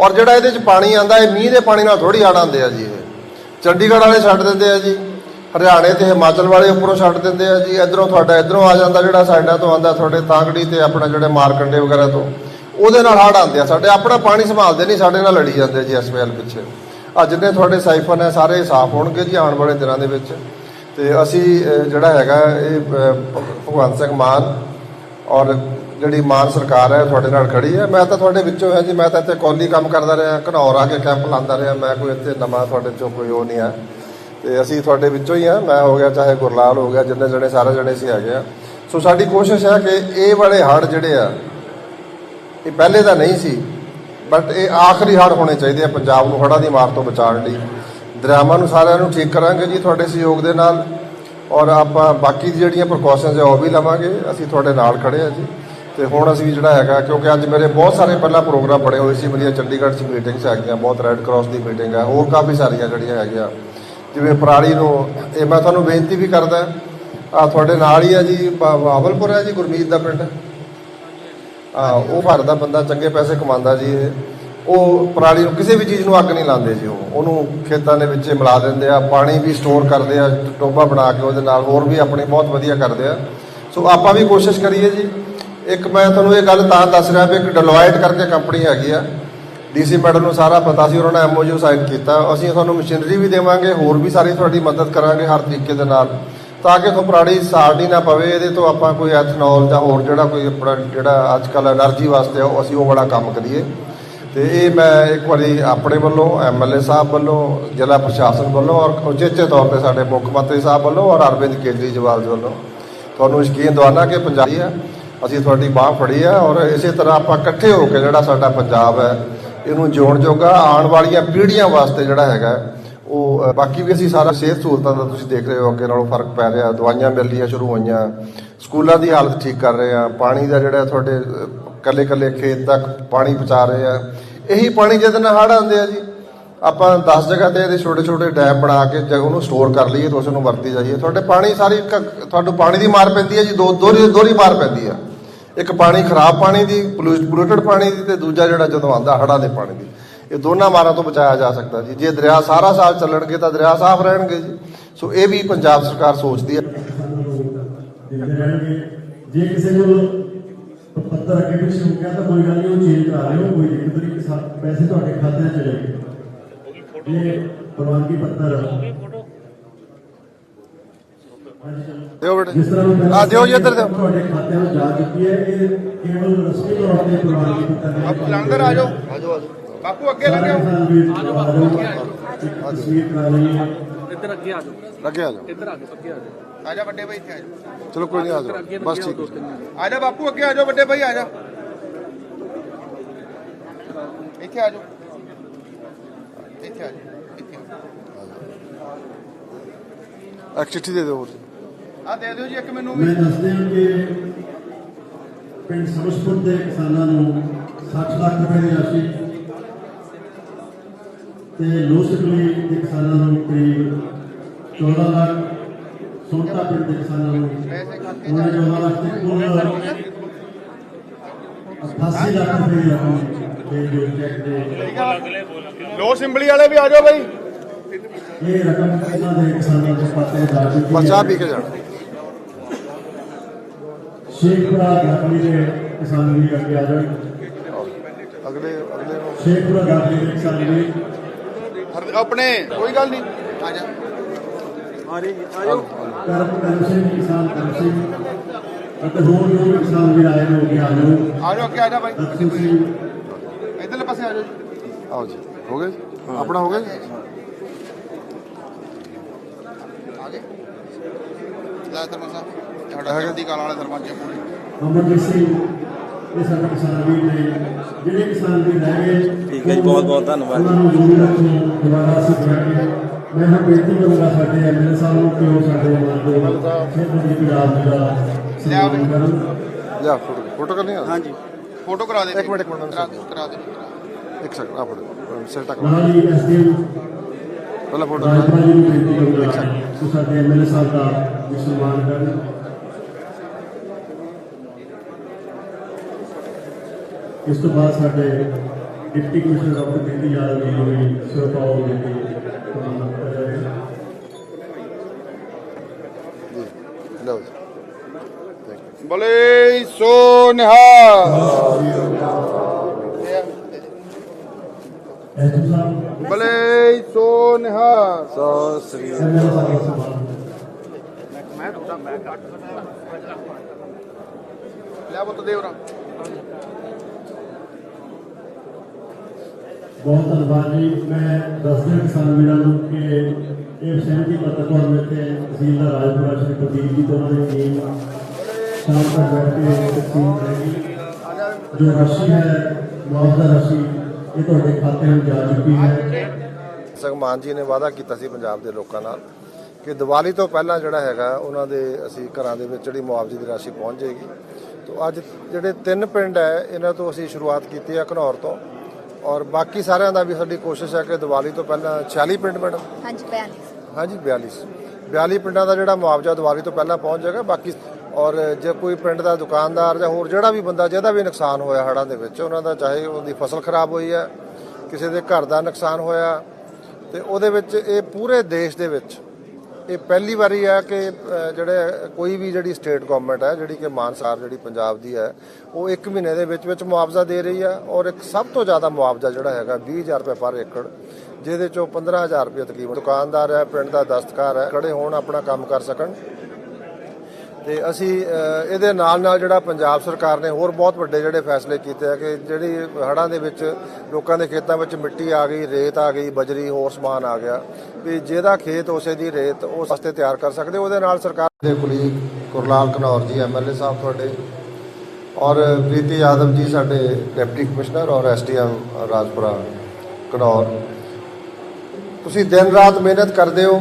S1: ਔਰ ਜਿਹੜਾ ਇਹਦੇ 'ਚ ਪਾਣੀ ਆਂਦਾ ਇਹ ਮੀਂਹ ਦੇ ਪਾਣੀ ਨਾਲ ਥੋੜੀ ਆੜ ਆਉਂਦੇ ਆ ਜੀ ਇਹ। ਚੰਡੀਗੜ੍ਹ ਵਾਲੇ ਛੱਡ ਦਿੰਦੇ ਆ ਜੀ, ਹਰਿਆਣੇ ਤੇ ਹਿਮਾਚਲ ਵਾਲੇ ਉੱਪਰੋਂ ਛੱਡ ਦਿੰਦੇ ਆ ਜੀ, ਇਧਰੋਂ ਤੁਹਾਡਾ, ਇਧਰੋਂ ਆ ਜਾਂਦਾ ਜਿਹੜਾ ਸਾਈਡਾਂ ਤੋਂ ਆਂਦਾ ਤੁਹਾਡੇ ਤਾਂਗੜੀ ਤੇ ਆਪਣਾ ਜਿਹੜੇ ਮਾਰਕੰਡੇ ਵਗੈਰਾ ਤੋਂ, ਉਹਦੇ ਨਾਲ ਹੜ ਆਉਂਦੇ ਆ। ਸਾਡੇ ਆਪਣਾ ਪਾਣੀ ਸੰਭਾਲਦੇ ਨਹੀਂ, ਸਾਡੇ ਨਾਲ ਲੜੀ ਜਾਂਦੇ ਜੀ ਐਸਪੀਐਲ ਪਿੱਛੇ। ਆ ਜਿੰਨੇ ਤੁਹਾਡੇ ਸਾਈਫਨ ਹੈ ਸਾਰੇ ਸਾਫ਼ ਹੋਣਗੇ ਜੀ ਆਉਣ ਵਾਲੇ ਦਿਨਾਂ ਦੇ ਵਿੱਚ। ਤੇ ਅਸੀਂ ਜਿਹੜਾ ਹੈਗਾ ਇਹ ਭਗਵੰਤ ਸਿੰਘ ਮਾਨ ਔਰ ਜਿਹੜੀ ਮਾਨ ਸਰਕਾਰ ਹੈ, ਤੁਹਾਡੇ ਨਾਲ ਖੜੀ ਹੈ। ਮੈਂ ਤਾਂ ਤੁਹਾਡੇ ਵਿੱਚੋਂ ਹਾਂ ਜੀ, ਮੈਂ ਤਾਂ ਇੱਥੇ ਕੌਲੀ ਕੰਮ ਕਰਦਾ ਰਿਹਾ, ਘਨੌਰ ਆ ਕੇ ਕੈਂਪ ਲਾਉਂਦਾ ਰਿਹਾ। ਮੈਂ ਕੋਈ ਇੱਥੇ ਨਵਾਂ ਤੁਹਾਡੇ ਚੋਂ ਕੋਈ ਉਹ ਨਹੀਂ ਹੈ। ਤੇ ਅਸੀਂ ਤੁਹਾਡੇ ਵਿੱਚੋਂ ਹੀ ਆ ਮੈਂ ਹੋ ਗਿਆ, ਚਾਹੇ ਗੁਰਲਾਲ ਹੋ ਗਿਆ, ਜਿੰਨੇ ਜਣੇ ਸਾਰੇ ਜਣੇ ਸੀ ਹੈਗੇ ਆ ਸੋ ਸਾਡੀ ਕੋਸ਼ਿਸ਼ ਹੈ ਕਿ ਇਹ ਵਾਲੇ ਹੜ ਜਿਹੜੇ ਆ, ਇਹ ਪਹਿਲੇ ਤਾਂ ਨਹੀਂ ਸੀ ਬਟ ਇਹ ਆਖਰੀ ਹੜ ਹੋਣੇ ਚਾਹੀਦੇ ਆ ਪੰਜਾਬ ਨੂੰ ਹੜ੍ਹਾਂ ਦੀ ਮਾਰ ਤੋਂ ਬਚਾਉਣ ਲਈ। ਦਰਿਆਵਾਂ ਨੂੰ ਸਾਰਿਆਂ ਨੂੰ ਠੀਕ ਕਰਾਂਗੇ ਜੀ ਤੁਹਾਡੇ ਸਹਿਯੋਗ ਦੇ ਨਾਲ। ਔਰ ਆਪਾਂ ਬਾਕੀ ਦੀ ਜਿਹੜੀਆਂ ਪ੍ਰੀਕਾਸ਼ਨਸ ਹੈ ਉਹ ਵੀ ਲਵਾਂਗੇ। ਅਸੀਂ ਤੁਹਾਡੇ ਨਾਲ ਖੜੇ ਆ ਜੀ। ਤੇ ਹੁਣ ਅਸੀਂ ਜਿਹੜਾ ਹੈਗਾ, ਕਿਉਂਕਿ ਅੱਜ ਮੇਰੇ ਬਹੁਤ ਸਾਰੇ ਪਹਿਲਾਂ ਪ੍ਰੋਗਰਾਮ ਬਣੇ ਹੋਏ ਸੀ, ਮੇਰੀਆਂ ਚੰਡੀਗੜ੍ਹ 'ਚ ਮੀਟਿੰਗਸ ਹੈਗੀਆਂ, ਬਹੁਤ ਰੈੱਡ ਕਰਾਸ ਦੀ ਮੀਟਿੰਗ ਹੈ ਹੋਰ ਕਾਫੀ ਸਾਰੀਆਂ ਜਿਹੜੀਆਂ ਹੈਗੀਆਂ। ਜਿਵੇਂ ਪਰਾਲੀ ਨੂੰ, ਇਹ ਮੈਂ ਤੁਹਾਨੂੰ ਬੇਨਤੀ ਵੀ ਕਰਦਾ ਆ ਤੁਹਾਡੇ ਨਾਲ ਹੀ ਆ ਜੀ ਬਾ- ਬਾਵਲਪੁਰ ਹੈ ਜੀ, ਗੁਰਮੀਤ ਦਾ ਪਿੰਡ। ਉਹ ਭਾਰਤ ਦਾ ਬੰਦਾ ਚੰਗੇ ਪੈਸੇ ਕਮਾਉਂਦਾ ਜੀ ਇਹ। ਉਹ ਪਰਾਲੀ ਨੂੰ ਕਿਸੇ ਵੀ ਚੀਜ਼ ਨੂੰ ਅੱਗ ਨਹੀਂ ਲਾਉਂਦੇ ਜੀ ਉਹ। ਉਹਨੂੰ ਖੇਤਾਂ ਦੇ ਵਿੱਚ ਮਿਲਾ ਦਿੰਦੇ ਆ, ਪਾਣੀ ਵੀ ਸਟੋਰ ਕਰਦੇ ਆ ਟੋਬਾ ਬਣਾ ਕੇ ਉਹਦੇ ਨਾਲ ਹੋਰ ਵੀ ਆਪਣੀ ਬਹੁਤ ਵਧੀਆ ਕਰਦੇ ਆ। ਸੋ ਆਪਾਂ ਵੀ ਕੋਸ਼ਿਸ਼ ਕਰੀਏ ਜੀ। ਇੱਕ ਮੈਂ ਤੁਹਾਨੂੰ ਇਹ ਗੱਲ ਤਾਂ ਦੱਸ ਰਿਹਾ ਵੀ ਇੱਕ ਡਲੋਇਟ ਕਰਕੇ ਕੰਪਨੀ ਹੈਗੀ ਆ। ਡੀਸੀ ਮੈਡਮ ਨੂੰ ਸਾਰਾ ਪਤਾ ਸੀ, ਉਹਨਾਂ ਨੇ ਐਮਓਯੂ ਸਾਈਨ ਕੀਤਾ। ਅਸੀਂ ਤੁਹਾਨੂੰ ਮਸ਼ੀਨਰੀ ਵੀ ਦੇਵਾਂਗੇ, ਹੋਰ ਵੀ ਸਾਰੀ ਤੁਹਾਡੀ ਮਦਦ ਕਰਾਂਗੇ ਹਰ ਤਰੀਕੇ ਦੇ ਨਾਲ। ਤਾਂ ਕਿ ਤੋਂ ਪੁਰਾਣੀ ਸਾੜਨੀ ਨਾ ਪਵੇ, ਇਹਦੇ ਤੋਂ ਆਪਾਂ ਕੋਈ ਐਥਨੋਲ ਜਾਂ ਹੋਰ ਜਿਹੜਾ ਕੋਈ ਆਪਣਾ ਜਿਹੜਾ ਅੱਜ ਕੱਲ ਐਨਰਜੀ ਵਾਸਤੇ ਉਹ ਅਸੀਂ ਉਹ ਵਾਲਾ ਕੰਮ ਕਰੀਏ। ਤੇ ਇਹ ਮੈਂ ਇੱਕ ਵਾਰੀ ਆਪਣੇ ਵੱਲੋਂ ਐਮਐਲਏ ਸਾਹਿਬ ਵੱਲੋਂ, ਜ਼ਿਲ੍ਹਾ ਪ੍ਰਸ਼ਾਸਨ ਵੱਲੋਂ ਔਰ ਉਚੇਚੇ ਤੌਰ ਤੇ ਸਾਡੇ ਮੁੱਖ ਮੰਤਰੀ ਸਾਹਿਬ ਵੱਲੋਂ ਔਰ ਅਰਵਿੰਦ ਕੇਜਰੀਵਾਲ ਵੱਲੋਂ ਤੁਹਾਨੂੰ ਯਕੀਨ ਦਵਾਨਾ ਕਿ ਪੰਜਾਬੀ ਆ, ਅਸੀਂ ਤੁਹਾਡੀ ਬਾਹ ਫੜੀ ਆ ਔਰ ਇਸੇ ਤਰ੍ਹਾਂ ਆਪਾਂ ਇਕੱਠੇ ਹੋ ਕੇ ਜਿਹੜਾ ਸਾਡਾ ਪੰਜਾਬ ਹੈ, ਇਹਨੂੰ ਜੋੜ ਜੋਗਾ ਆਉਣ ਵਾਲੀਆਂ ਪੀੜ੍ਹੀਆਂ ਵਾਸਤੇ ਜਿਹੜਾ ਹੈਗਾ ਉਹ ਬਾਕੀ ਵੀ ਅਸੀਂ ਸਾਰਾ ਸਿਹਤ ਸਹੂਲਤਾਂ ਦਾ ਤੁਸੀਂ ਦੇਖ ਰਹੇ ਹੋ, ਅੱਗੇ ਨਾਲੋਂ ਫ਼ਰਕ ਪੈ ਰਿਹਾ। ਦਵਾਈਆਂ ਮਿਲਣੀਆਂ ਸ਼ੁਰੂ ਹੋਈਆਂ। ਸਕੂਲਾਂ ਦੀ ਹਾਲਤ ਠੀਕ ਕਰ ਰਹੇ ਆ ਪਾਣੀ ਦਾ ਜਿਹੜਾ ਤੁਹਾਡੇ ਕੱਲੇ ਕੱਲੇ ਖੇਤ ਤੱਕ ਪਾਣੀ ਪਹੁੰਚਾ ਰਹੇ ਆ ਇਹੀ ਪਾਣੀ ਜਿਹਦੇ ਨਾਲ ਹੜ੍ਹ ਆਉਂਦੇ ਆ ਜੀ। ਆਪਾਂ 10 ਜਗ੍ਹਾ ਤੇ ਇਹਦੇ ਛੋਟੇ ਛੋਟੇ ਡੈਮ ਬਣਾ ਕੇ ਜਗ ਉਹਨੂੰ ਸਟੋਰ ਕਰ ਲਈਏ ਤੇ ਉਸ ਨੂੰ ਵਰਤੀ ਜਾਈਏ। ਤੁਹਾਡੇ ਪਾਣੀ ਸਾਰੀ ਤੁਹਾਨੂੰ ਪਾਣੀ ਦੀ ਮਾਰ ਪੈਂਦੀ ਹੈ ਜੀ। ਦੋ, ਦੋਹਰੀ ਦੋਹਰੀ ਮਾਰ ਪੈਂਦੀ ਆ। ਇੱਕ ਪਾਣੀ ਖਰਾਬ ਪਾਣੀ ਦੀ ਪੋਲੂਟਡ ਪਾਣੀ ਦੀ ਤੇ ਦੂਜਾ ਜਿਹੜਾ ਜਦੋਂ ਆਉਂਦਾ ਹੜ੍ਹਾਂ ਦੇ ਪਾਣੀ ਦੀ। ਇਹ ਦੋਨਾਂ ਮਾਰਾਂ ਤੋਂ ਬਚਾਇਆ ਜਾ ਸਕਦਾ ਜੀ ਜੇ ਦਰਿਆ ਸਾਰਾ ਸਾਲ ਚੱਲਣਗੇ ਤਾਂ ਦਰਿਆ ਸਾਫ਼ ਰਹਿਣਗੇ ਜੀ ਸੋ ਇਹ ਵੀ ਪੰਜਾਬ ਸਰਕਾਰ ਸੋਚਦੀ ਹੈ
S2: ਕਿਸਾਨਾਂ ਨੂੰ ਦਿੰਦੇ ਰਹਿਣਗੇ ਜੇ ਕਿਸੇ ਕੋਲ ਪੱਤਰ ਅੱਗੇ ਪਿੱਛੇ ਹੋ ਗਿਆ ਤਾਂ ਕੋਈ ਗੱਲ ਨਹੀਂ ਉਹ ਚੇਂਜ ਕਰਾ ਲਿਓ ਕੋਈ ਦਿੱਕਤ ਨਹੀਂ ਕਿਸਾ ਪੈਸੇ ਤੁਹਾਡੇ ਖਾਤੇ 'ਚ ਚਲੇ ਗਏ ਇਹ ਪ੍ਰਵਾਨਗੀ ਪੱਤਰ ਹਾਂਜੀ ਚਲੋ
S1: ਦਿਓ ਬੇਟੇ
S2: ਜਿਸ ਤਰ੍ਹਾਂ ਮੈਂ
S1: ਆ ਦਿਓ ਜੀ ਇੱਧਰ ਦਿਓ
S2: ਤੁਹਾਡੇ ਖਾਤਿਆਂ ਨੂੰ ਜਾ ਚੁੱਕੀ ਹੈ ਇਹ ਕੇਵਲ ਰਸਮੀ ਤੌਰ ਤੇ ਪ੍ਰਵਾਨਗੀ ਪੱਤਰ ਹੈ
S3: ਬਾਪੂ ਲੰਗਰ ਆ ਜਾਓ ਬਾਪੂ ਅੱਗੇ ਲੰਘਿਓ
S2: ਤਸਵੀਰ ਕਰਾ ਲਈ ਹੈ
S4: ਇੱਧਰ ਅੱਗੇ ਆ ਜਾਓ।
S1: ਲੱਗੇ ਆ ਜਾਓ।
S4: ਇੱਧਰ ਆ ਜਾਓ ਅੱਗੇ ਆ ਜਾਓ।
S3: ਆ ਜਾ ਵੱਡੇ ਭਾਈ ਇੱਥੇ ਆ ਜਾ।
S1: ਚਲੋ ਕੋਈ ਨਹੀਂ ਆ
S4: ਇੱਧਰ ਅੱਗੇ
S1: ਜਾਓ ਬਸ
S4: ਲੱਗੇ ਆ
S1: ਠੀਕ
S4: ਦੋ
S1: ਹੈ।
S4: ਤਿੰਨ ਜਣੇ।
S3: ਆ ਜਾ ਬਾਪੂ ਅੱਗੇ ਆ ਜਾਓ ਵੱਡੇ ਭਾਈ ਆ ਜਾ। ਇੱਥੇ ਆ ਜਾਓ। ਇੱਥੇ ਆ ਜਾਓ ਇੱਥੇ
S1: ਇੱਕ ਚਿੱਠੀ ਦੇ ਦਿਓ ਹੋਰ।
S3: ਆ ਦੇ ਦਿਓ ਜੀ ਇੱਕ ਮੈਨੂੰ ਵੀ।
S2: ਮੈਂ ਦੱਸਦੇ ਹਾਂ ਕਿ ਪਿੰਡ ਸਮਸਪੁਰ ਦੇ ਕਿਸਾਨਾਂ ਨੂੰ 60 ਲੱਖ ਰੁਪਏ ਦੀ ਰਾਸ਼ੀ ਤੇ ਲੋਸਕਲੀ ਦੇ ਕਿਸਾਨਾਂ ਨੂੰ ਕਰੀਬ 14 ਲੱਖ ਸੋਨਟਾ ਪਿੰਡ ਦੇ ਕਿਸਾਨਾਂ ਨੂੰ ਉਹਨਾਂ 14 ਲੱਖ ਤੇ ਕੁੱਲ 88 ਲੱਖ ਰੁਪਏ ਦੀ ਦੇ ਜੋ ਚੈੱਕ ਦੇ।
S3: ਲੋ ਸਿੰਬਲੀ ਵਾਲੇ ਵੀ ਆ ਜਾਓ ਭਾਈ
S2: ਇਹ ਰਕਮ ਉਹਨਾਂ ਦੇ ਕਿਸਾਨਾਂ ਦੇ ਖਾਤੇ 'ਚ ਜਾ ਚੁੱਕੀ
S1: ਬਸ ਚਾਹ
S2: ਹੈ।
S1: ਪੀ ਕੇ ਜਾਣਾ।
S2: ਸ਼ੇਖਪੁਰਾ ਦਾਖਲੀ ਦੇ ਕਿਸਾਨ ਵੀ ਅੱਗੇ ਆ ਜਾਣ
S1: ਅਗਲੇ ਅਗਲੇ
S2: ਸ਼ੇਖਪੁਰਾ ਦਾਖਲੀ ਦੇ ਕਿਸਾਨ ਵੀ
S3: ਆਪਣੇ ਕੋਈ ਗੱਲ ਨਹੀਂ। ਆ ਜਾ
S2: ਕਰਮ ਕਰਮ ਸਿੰਘ ਕਿਸਾਨ ਕਰਮ ਸਿੰਘ ਅਤੇ ਹੋਰ ਜੋ ਵੀ ਕਿਸਾਨ ਵੀ ਆਏ ਨੇ ਉਹ ਵੀ ਆ ਜਾਓ
S3: ਆ ਜਾਓ ਅੱਗੇ ਆ ਜਾ ਭਾਈ ਇਧਰਲੇ ਪਾਸੇ ਆ ਜਾਓ ਜੀ।
S1: ਆਓ ਜੀ। ਹੋ ਗਏ? ਜੀ? ਆਪਣਾ ਹੋ ਗਿਆ ਜੀ?
S3: ਆ ਗਏ। ਲੈ ਧਰਮਾ ਸਾਹਿਬ ਤੁਹਾਡਾ ਜਲਦੀ ਕਾਲ ਵਾਲੇ ਦਰਵਾਜ਼ੇ ਪੂਰੇ।
S2: ਅਮਰਜੀਤ ਸਿੰਘ ਇਹ ਸਾਡੇ ਕਿਸਾਨ ਵੀਰ ਨੇ ਜਿਹੜੇ ਕਿਸਾਨ ਵੀ ਰਹਿ ਗਏ
S5: ਠੀਕ ਹੈ ਜੀ, ਬਹੁਤ ਬਹੁਤ ਧੰਨਵਾਦ।
S2: ਉਹਨਾਂ ਨੂੰ ਜ਼ਰੂਰ ਦੁਬਾਰਾ ਅਸੀਂ ਬੁਲਾਂਗੇ ਮੈਂ ਹੁਣ ਬੇਨਤੀ ਕਰੂੰਗਾ ਸਾਡੇ ਐਮਐਲਏ ਸਾਹਿਬ ਨੂੰ ਕਿ ਉਹ ਸਾਡੇ ਮਾਨਯੋਗ ਸਿੱਧ ਜੀ ਪੰਜਾਬ ਦਾ ਸਨਮਾਨ ਕਰਨ।
S1: ਲਿਆ ਫੋਟੋ ਫੋਟੋ ਕਰਨੀ ਆ?
S3: ਹਾਂਜੀ। ਫੋਟੋ ਕਰਾ ਦੇ।
S1: ਇੱਕ ਮਿੰਟ, ਇੱਕ ਮਿੰਟ,
S3: ਕਰਾ ਕਰਾ ਦੇ
S1: ਇੱਕ ਸੈਕਿੰਡ ਆ ਫੋਟੋ ਸਿਰ ਟੱਕ
S2: ਨਾਲ ਹੀ ਐਸਡੀਐਮ
S1: ਪਹਿਲਾਂ ਫੋਟੋ
S2: ਰਾਜਪਾਲ ਜੀ ਨੂੰ ਬੇਨਤੀ ਕਰੂੰਗਾ ਕਿ ਸਾਡੇ ਐਮਐਲਏ ਸਾਹਿਬ ਦਾ ਸਨਮਾਨ ਕਰਨ। ਇਸ ਤੋਂ ਬਾਅਦ ਸਾਡੇ ਡਿਪਟੀ ਕਮਿਸ਼ਨਰ ਡਾਕਟਰ ਬਿੰਦੀ ਯਾਦਵ ਜੀ ਦੇ ਕੀਤਾ ਜਾਏਗਾ
S1: ਜੀ। you.
S3: ਬਲੇ ਸੋ ਨਿਹਾਲ। ਬਲੇ ਸੋ ਨਿਹਾਲ।
S1: ਸੋ ਸ੍ਰੀ
S2: ਦਾ
S4: ਮੈਂ ਤੁਹਾਡਾ ਮੈਂ ਕੱਟ
S3: ਲਿਆ ਪੁੱਤ ਦੇ
S2: ਬਹੁਤ ਧੰਨਵਾਦ ਜੀ। ਮੈਂ ਦੱਸਦਾ ਕਿਸਾਨ ਵੀਰਾਂ ਨੂੰ ਕਿ ਇਹ ਸਹਿਮਤੀ ਪੱਤਰ ਤੋਂ ਮਿਲਤੇ ਤਹਿਸੀਲਦਾਰ ਰਾਜਪੁਰਾ ਸ਼੍ਰੀ ਪ੍ਰਦੀਪ ਜੀ ਤੋਂ ਉਹਨਾਂ ਦੀ ਟੀਮ ਸ਼ਾਮ ਤੱਕ ਬੈਠ ਕੇ ਤਕਸੀਮ ਕਰੇਗੀ ਜੋ ਰਾਸ਼ੀ ਹੈ, ਮੁਆਵਜ਼ਾ ਰਾਸ਼ੀ, ਇਹ ਤੁਹਾਡੇ ਖਾਤੇ ਵਿੱਚ ਜਾ ਚੁੱਕੀ ਹੈ।
S1: ਸਗਮਾਨ ਜੀ ਨੇ ਵਾਅਦਾ ਕੀਤਾ ਸੀ ਪੰਜਾਬ ਦੇ ਲੋਕਾਂ ਨਾਲ ਕਿ ਦੀਵਾਲੀ ਤੋਂ ਪਹਿਲਾਂ ਜਿਹੜਾ ਹੈਗਾ, ਉਹਨਾਂ ਦੇ ਅਸੀਂ ਘਰਾਂ ਦੇ ਵਿੱਚ ਜਿਹੜੀ ਮੁਆਵਜ਼ੇ ਦੀ ਰਾਸ਼ੀ ਪਹੁੰਚ ਜਾਏਗੀ। ਤੋਂ ਅੱਜ ਜਿਹੜੇ ਤਿੰਨ ਪਿੰਡ ਹੈ, ਇਹਨਾਂ ਤੋਂ ਅਸੀਂ ਸ਼ੁਰੂਆਤ ਕੀਤੀ ਹੈ ਘਨੌਰ ਤੋਂ। ਔਰ ਬਾਕੀ ਸਾਰਿਆਂ ਦਾ ਵੀ ਸਾਡੀ ਕੋਸ਼ਿਸ਼ ਹੈ ਕਿ ਦੀਵਾਲੀ ਤੋਂ ਪਹਿਲਾਂ 46 ਪਿੰਡ ਮੈਡਮ।
S5: ਹਾਂਜੀ ਬਿਆਲੀ।
S1: ਹਾਂਜੀ 42 42 ਪਿੰਡਾਂ ਦਾ ਜਿਹੜਾ ਮੁਆਵਜ਼ਾ ਦੀਵਾਲੀ ਤੋਂ ਪਹਿਲਾਂ ਪਹੁੰਚ ਜਾਏਗਾ ਬਾਕੀ ਔਰ ਜੇ ਕੋਈ ਪਿੰਡ ਦਾ ਦੁਕਾਨਦਾਰ ਜਾਂ ਹੋਰ ਜਿਹੜਾ ਵੀ ਬੰਦਾ ਜਿਹਦਾ ਵੀ ਨੁਕਸਾਨ ਹੋਇਆ ਹੜ੍ਹਾਂ ਦੇ ਵਿੱਚ ਉਹਨਾਂ ਦਾ ਚਾਹੇ ਉਹਦੀ ਫਸਲ ਖਰਾਬ ਹੋਈ ਹੈ ਕਿਸੇ ਦੇ ਘਰ ਦਾ ਨੁਕਸਾਨ ਹੋਇਆ ਤੇ ਉਹਦੇ ਵਿੱਚ ਇਹ ਪੂਰੇ ਦੇਸ਼ ਦੇ ਵਿੱਚ ਇਹ ਪਹਿਲੀ ਵਾਰੀ ਹੈ ਕਿ ਜਿਹੜੇ ਕੋਈ ਵੀ ਜਿਹੜੀ ਸਟੇਟ ਗਵਰਨਮੈਂਟ ਹੈ ਜਿਹੜੀ ਕਿ ਮਾਨਸਾਰ ਜਿਹੜੀ ਪੰਜਾਬ ਦੀ ਹੈ ਉਹ 1 ਮਹੀਨੇ ਦੇ ਵਿੱਚ ਵਿੱਚ ਮੁਆਵਜ਼ਾ ਦੇ ਰਹੀ ਹੈ ਔਰ ਇੱਕ ਸਭ ਤੋਂ ਜ਼ਿਆਦਾ ਮੁਆਵਜ਼ਾ ਜਿਹੜਾ ਹੈਗਾ 20000 ਰੁਪਏ ਪਰ ਏਕੜ, ਜਿਹਦੇ ਚੋਂ 15000 ਰੁਪਏ ਤਕਰੀਬਨ ਦੁਕਾਨਦਾਰ ਹੈ, ਪਿੰਡ ਦਾ ਦਸਤਕਾਰ ਹੈ, ਖੜੇ ਹੋਣ, ਆਪਣਾ ਕੰਮ ਕਰ ਸਕਣ। ਤੇ ਅਸੀਂ ਇਹਦੇ ਨਾਲ ਨਾਲ ਜਿਹੜਾ ਪੰਜਾਬ ਸਰਕਾਰ ਨੇ ਹੋਰ ਬਹੁਤ ਵੱਡੇ ਜਿਹੜੇ ਫੈਸਲੇ ਕੀਤੇ ਆ ਕਿ ਜਿਹੜੀ ਹੜ੍ਹਾਂ ਦੇ ਵਿੱਚ ਲੋਕਾਂ ਦੇ ਖੇਤਾਂ ਵਿੱਚ ਮਿੱਟੀ ਆ ਗਈ, ਰੇਤ ਆ ਗਈ, ਬਜਰੀ, ਹੋਰ ਸਮਾਨ ਆ ਗਿਆ। ਵੀ ਜਿਹਦਾ ਖੇਤ ਉਸੇ ਦੀ ਰੇਤ ਉਸ ਵਾਸਤੇ ਤਿਆਰ ਕਰ ਸਕਦੇ ਉਹਦੇ ਨਾਲ ਸਰਕਾਰ ਦੇ ਕੁਲੀ ਕੁਰਲਾਲ ਘਨੌਰ ਜੀ ਐਮਐਲਏ ਸਾਹਿਬ ਤੁਹਾਡੇ ਔਰ ਪ੍ਰੀਤੀ ਯਾਦਵ ਜੀ, ਸਾਡੇ ਡਿਪਟੀ ਕਮਿਸ਼ਨਰ ਔਰ ਐਸਡੀਐਮ ਰਾਜਪੁਰਾ ਘਨੌਰ ਤੁਸੀਂ ਦਿਨ ਰਾਤ ਮਿਹਨਤ ਕਰਦੇ ਹੋ।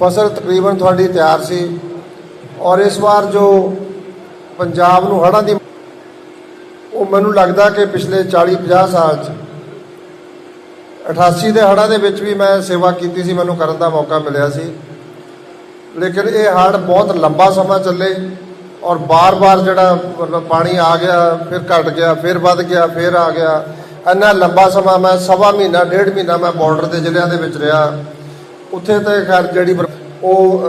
S1: ਫਸਲ ਤਕਰੀਬਨ ਤੁਹਾਡੀ ਤਿਆਰ ਸੀ। ਔਰ ਇਸ ਵਾਰ ਜੋ ਪੰਜਾਬ ਨੂੰ ਹੜ੍ਹਾਂ ਦੀ ਉਹ ਮੈਨੂੰ ਲੱਗਦਾ ਕਿ ਪਿਛਲੇ 40 50 ਸਾਲ 'ਚ 88 ਦੇ ਹੜ੍ਹਾਂ ਦੇ ਵਿੱਚ ਵੀ ਮੈਂ ਸੇਵਾ ਕੀਤੀ ਸੀ, ਮੈਨੂੰ ਕਰਨ ਦਾ ਮੌਕਾ ਮਿਲਿਆ ਸੀ। ਲੇਕਿਨ ਇਹ ਹੜ੍ਹ ਬਹੁਤ ਲੰਬਾ ਸਮਾਂ ਚੱਲੇ ਔਰ ਬਾਰ-ਬਾਰ ਜਿਹੜਾ ਮਤਲਬ ਪਾਣੀ ਆ ਗਿਆ, ਫਿਰ ਘਟ ਗਿਆ, ਫਿਰ ਵੱਧ ਗਿਆ, ਫਿਰ ਆ ਗਿਆ। ਇੰਨਾ ਲੰਬਾ ਸਮਾਂ ਮੈਂ ਸਵਾ ਮਹੀਨਾ, ਡੇਢ ਮਹੀਨਾ ਮੈਂ ਬਾਰਡਰ ਦੇ ਜ਼ਿਲ੍ਹਿਆਂ ਦੇ ਵਿੱਚ ਰਿਹਾ। ਉੱਥੇ ਤੇ ਖੈਰ ਜਿਹੜੀ ਉਹ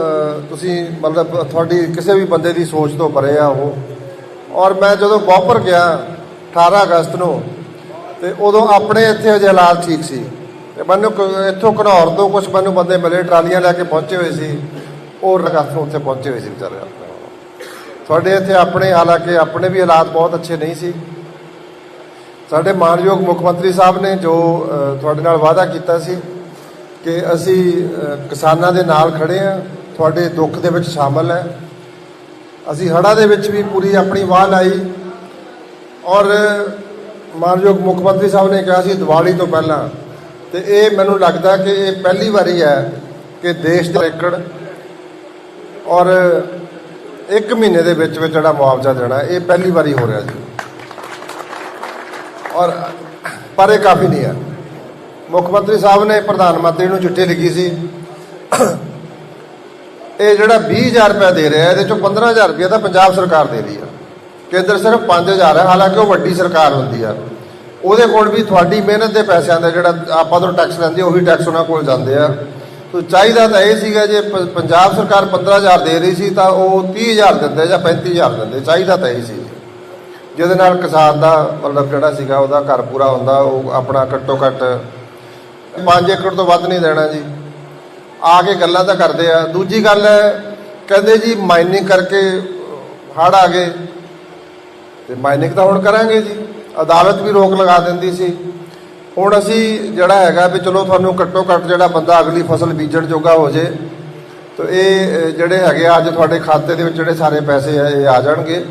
S1: ਤੁਸੀਂ ਮਤਲਬ ਤੁਹਾਡੀ ਕਿਸੇ ਵੀ ਬੰਦੇ ਦੀ ਸੋਚ ਤੋਂ ਪਰੇ ਆ ਉਹ। ਔਰ ਮੈਂ ਜਦੋਂ ਬੌਪਰ ਗਿਆ 18 ਅਗਸਤ ਨੂੰ, ਤੇ ਉਦੋਂ ਆਪਣੇ ਇੱਥੇ ਅਜੇ ਹਾਲਾਤ ਠੀਕ ਸੀ। ਤੇ ਮੈਨੂੰ ਕ- ਇੱਥੋਂ ਘਨੌਰ ਤੋਂ ਕੁਝ ਮੈਨੂੰ ਬੰਦੇ ਮਿਲੇ, ਟਰਾਲੀਆਂ ਲੈ ਕੇ ਪਹੁੰਚੇ ਹੋਏ ਸੀ। ਉਹ ਰਗਾਸ ਉੱਥੇ ਪਹੁੰਚੇ ਹੋਏ ਸੀ ਵਿਚਾਰੇ ਤੁਹਾਡੇ ਇੱਥੇ ਆਪਣੇ, ਹਾਲਾਂਕਿ ਆਪਣੇ ਵੀ ਹਾਲਾਤ ਬਹੁਤ ਅੱਛੇ ਨਹੀਂ ਸੀ। ਸਾਡੇ ਮਾਨਯੋਗ ਮੁੱਖ ਮੰਤਰੀ ਸਾਹਿਬ ਨੇ ਜੋ ਤੁਹਾਡੇ ਨਾਲ ਵਾਅਦਾ ਕੀਤਾ ਸੀ ਕਿ ਅਸੀਂ ਕਿਸਾਨਾਂ ਦੇ ਨਾਲ ਖੜੇ ਆ, ਤੁਹਾਡੇ ਦੁੱਖ ਦੇ ਵਿੱਚ ਸ਼ਾਮਲ ਹੈ ਅਸੀਂ ਹੜ੍ਹਾਂ ਦੇ ਵਿੱਚ ਵੀ ਪੂਰੀ ਆਪਣੀ ਵਾਹ ਲਾਈ। ਔਰ ਮਾਨਯੋਗ ਮੁੱਖ ਮੰਤਰੀ ਸਾਹਿਬ ਨੇ ਕਿਹਾ ਸੀ ਦੀਵਾਲੀ ਤੋਂ ਪਹਿਲਾਂ, ਤੇ ਇਹ ਮੈਨੂੰ ਲੱਗਦਾ ਕਿ ਇਹ ਪਹਿਲੀ ਵਾਰੀ ਹੈ ਕਿ ਦੇਸ਼ ਦਾ ਏਕੜ ਔਰ ਇੱਕ ਮਹੀਨੇ ਦੇ ਵਿੱਚ ਵਿੱਚ ਜਿਹੜਾ ਮੁਆਵਜ਼ਾ ਦੇਣਾ, ਇਹ ਪਹਿਲੀ ਵਾਰੀ ਹੋ ਰਿਹਾ ਜੀ। ਔਰ, ਪਰ ਇਹ ਕਾਫੀ ਨਹੀਂ ਹੈ। ਮੁੱਖ ਮੰਤਰੀ ਸਾਹਿਬ ਨੇ ਪ੍ਰਧਾਨ ਮੰਤਰੀ ਨੂੰ ਚਿੱਠੀ ਲਿਖੀ ਸੀ। ਇਹ ਜਿਹੜਾ 20000 ਰੁਪਏ ਦੇ ਰਿਹਾ, ਇਹਦੇ ਚੋਂ 15000 ਰੁਪਏ ਤਾਂ ਪੰਜਾਬ ਸਰਕਾਰ ਦੇ ਰਹੀ ਆ। ਕੇਂਦਰ ਸਿਰਫ 5000 ਹੈ ਹਾਲਾਂਕਿ ਉਹ ਵੱਡੀ ਸਰਕਾਰ ਹੁੰਦੀ ਆ। ਉਹਦੇ ਕੋਲ ਵੀ ਤੁਹਾਡੀ ਮਿਹਨਤ ਦੇ ਪੈਸਿਆਂ ਦਾ ਜਿਹੜਾ ਆਪਾਂ ਤੋਂ ਟੈਕਸ ਲੈਂਦੇ ਉਹੀ ਟੈਕਸ ਉਹਨਾਂ ਕੋਲ ਜਾਂਦੇ ਆ। ਤੋ ਚਾਹੀਦਾ ਤਾਂ ਇਹ ਸੀਗਾ ਜੇ ਪੰਜਾਬ ਸਰਕਾਰ 15000 ਦੇ ਰਹੀ ਸੀ, ਤਾਂ ਉਹ 30000 ਦਿੰਦੇ ਜਾਂ 35000 ਦਿੰਦੇ। ਚਾਹੀਦਾ ਤਾਂ ਇਹ ਸੀ। ਜਿਹਦੇ ਨਾਲ ਕਿਸਾਨ ਦਾ ਮਤਲਬ ਜਿਹੜਾ ਸੀਗਾ, ਉਹਦਾ ਘਰ ਪੂਰਾ ਹੁੰਦਾ, ਉਹ ਆਪਣਾ ਘੱਟੋ ਘੱਟ 5 ਏਕੜ ਤੋਂ ਵੱਧ ਨਹੀਂ ਦੇਣਾ ਜੀ। ਆ ਕੇ ਗੱਲਾਂ ਤਾਂ ਕਰਦੇ ਆ। ਦੂਜੀ ਗੱਲ ਹੈ, ਕਹਿੰਦੇ ਜੀ ਮਾਈਨਿੰਗ ਕਰਕੇ ਹੜ ਆ ਗਏ। ਤੇ ਮਾਈਨਿੰਗ ਤਾਂ ਹੁਣ ਕਰਾਂਗੇ ਜੀ। ਅਦਾਲਤ ਵੀ ਰੋਕ ਲਗਾ ਦਿੰਦੀ ਸੀ। ਹੁਣ ਅਸੀਂ ਜਿਹੜਾ ਹੈਗਾ ਵੀ ਚਲੋ ਤੁਹਾਨੂੰ ਘੱਟੋ ਘੱਟ ਜਿਹੜਾ ਬੰਦਾ ਅਗਲੀ ਫਸਲ ਬੀਜਣ ਜੋਗਾ ਹੋ ਜੇ, ਤੋ ਇਹ ਜਿਹੜੇ ਹੈਗੇ ਆ, ਅੱਜ ਤੁਹਾਡੇ ਖਾਤੇ ਦੇ ਵਿੱਚ ਜਿਹੜੇ ਸਾਰੇ ਪੈਸੇ ਆ, ਇਹ ਆ ਜਾਣਗੇ।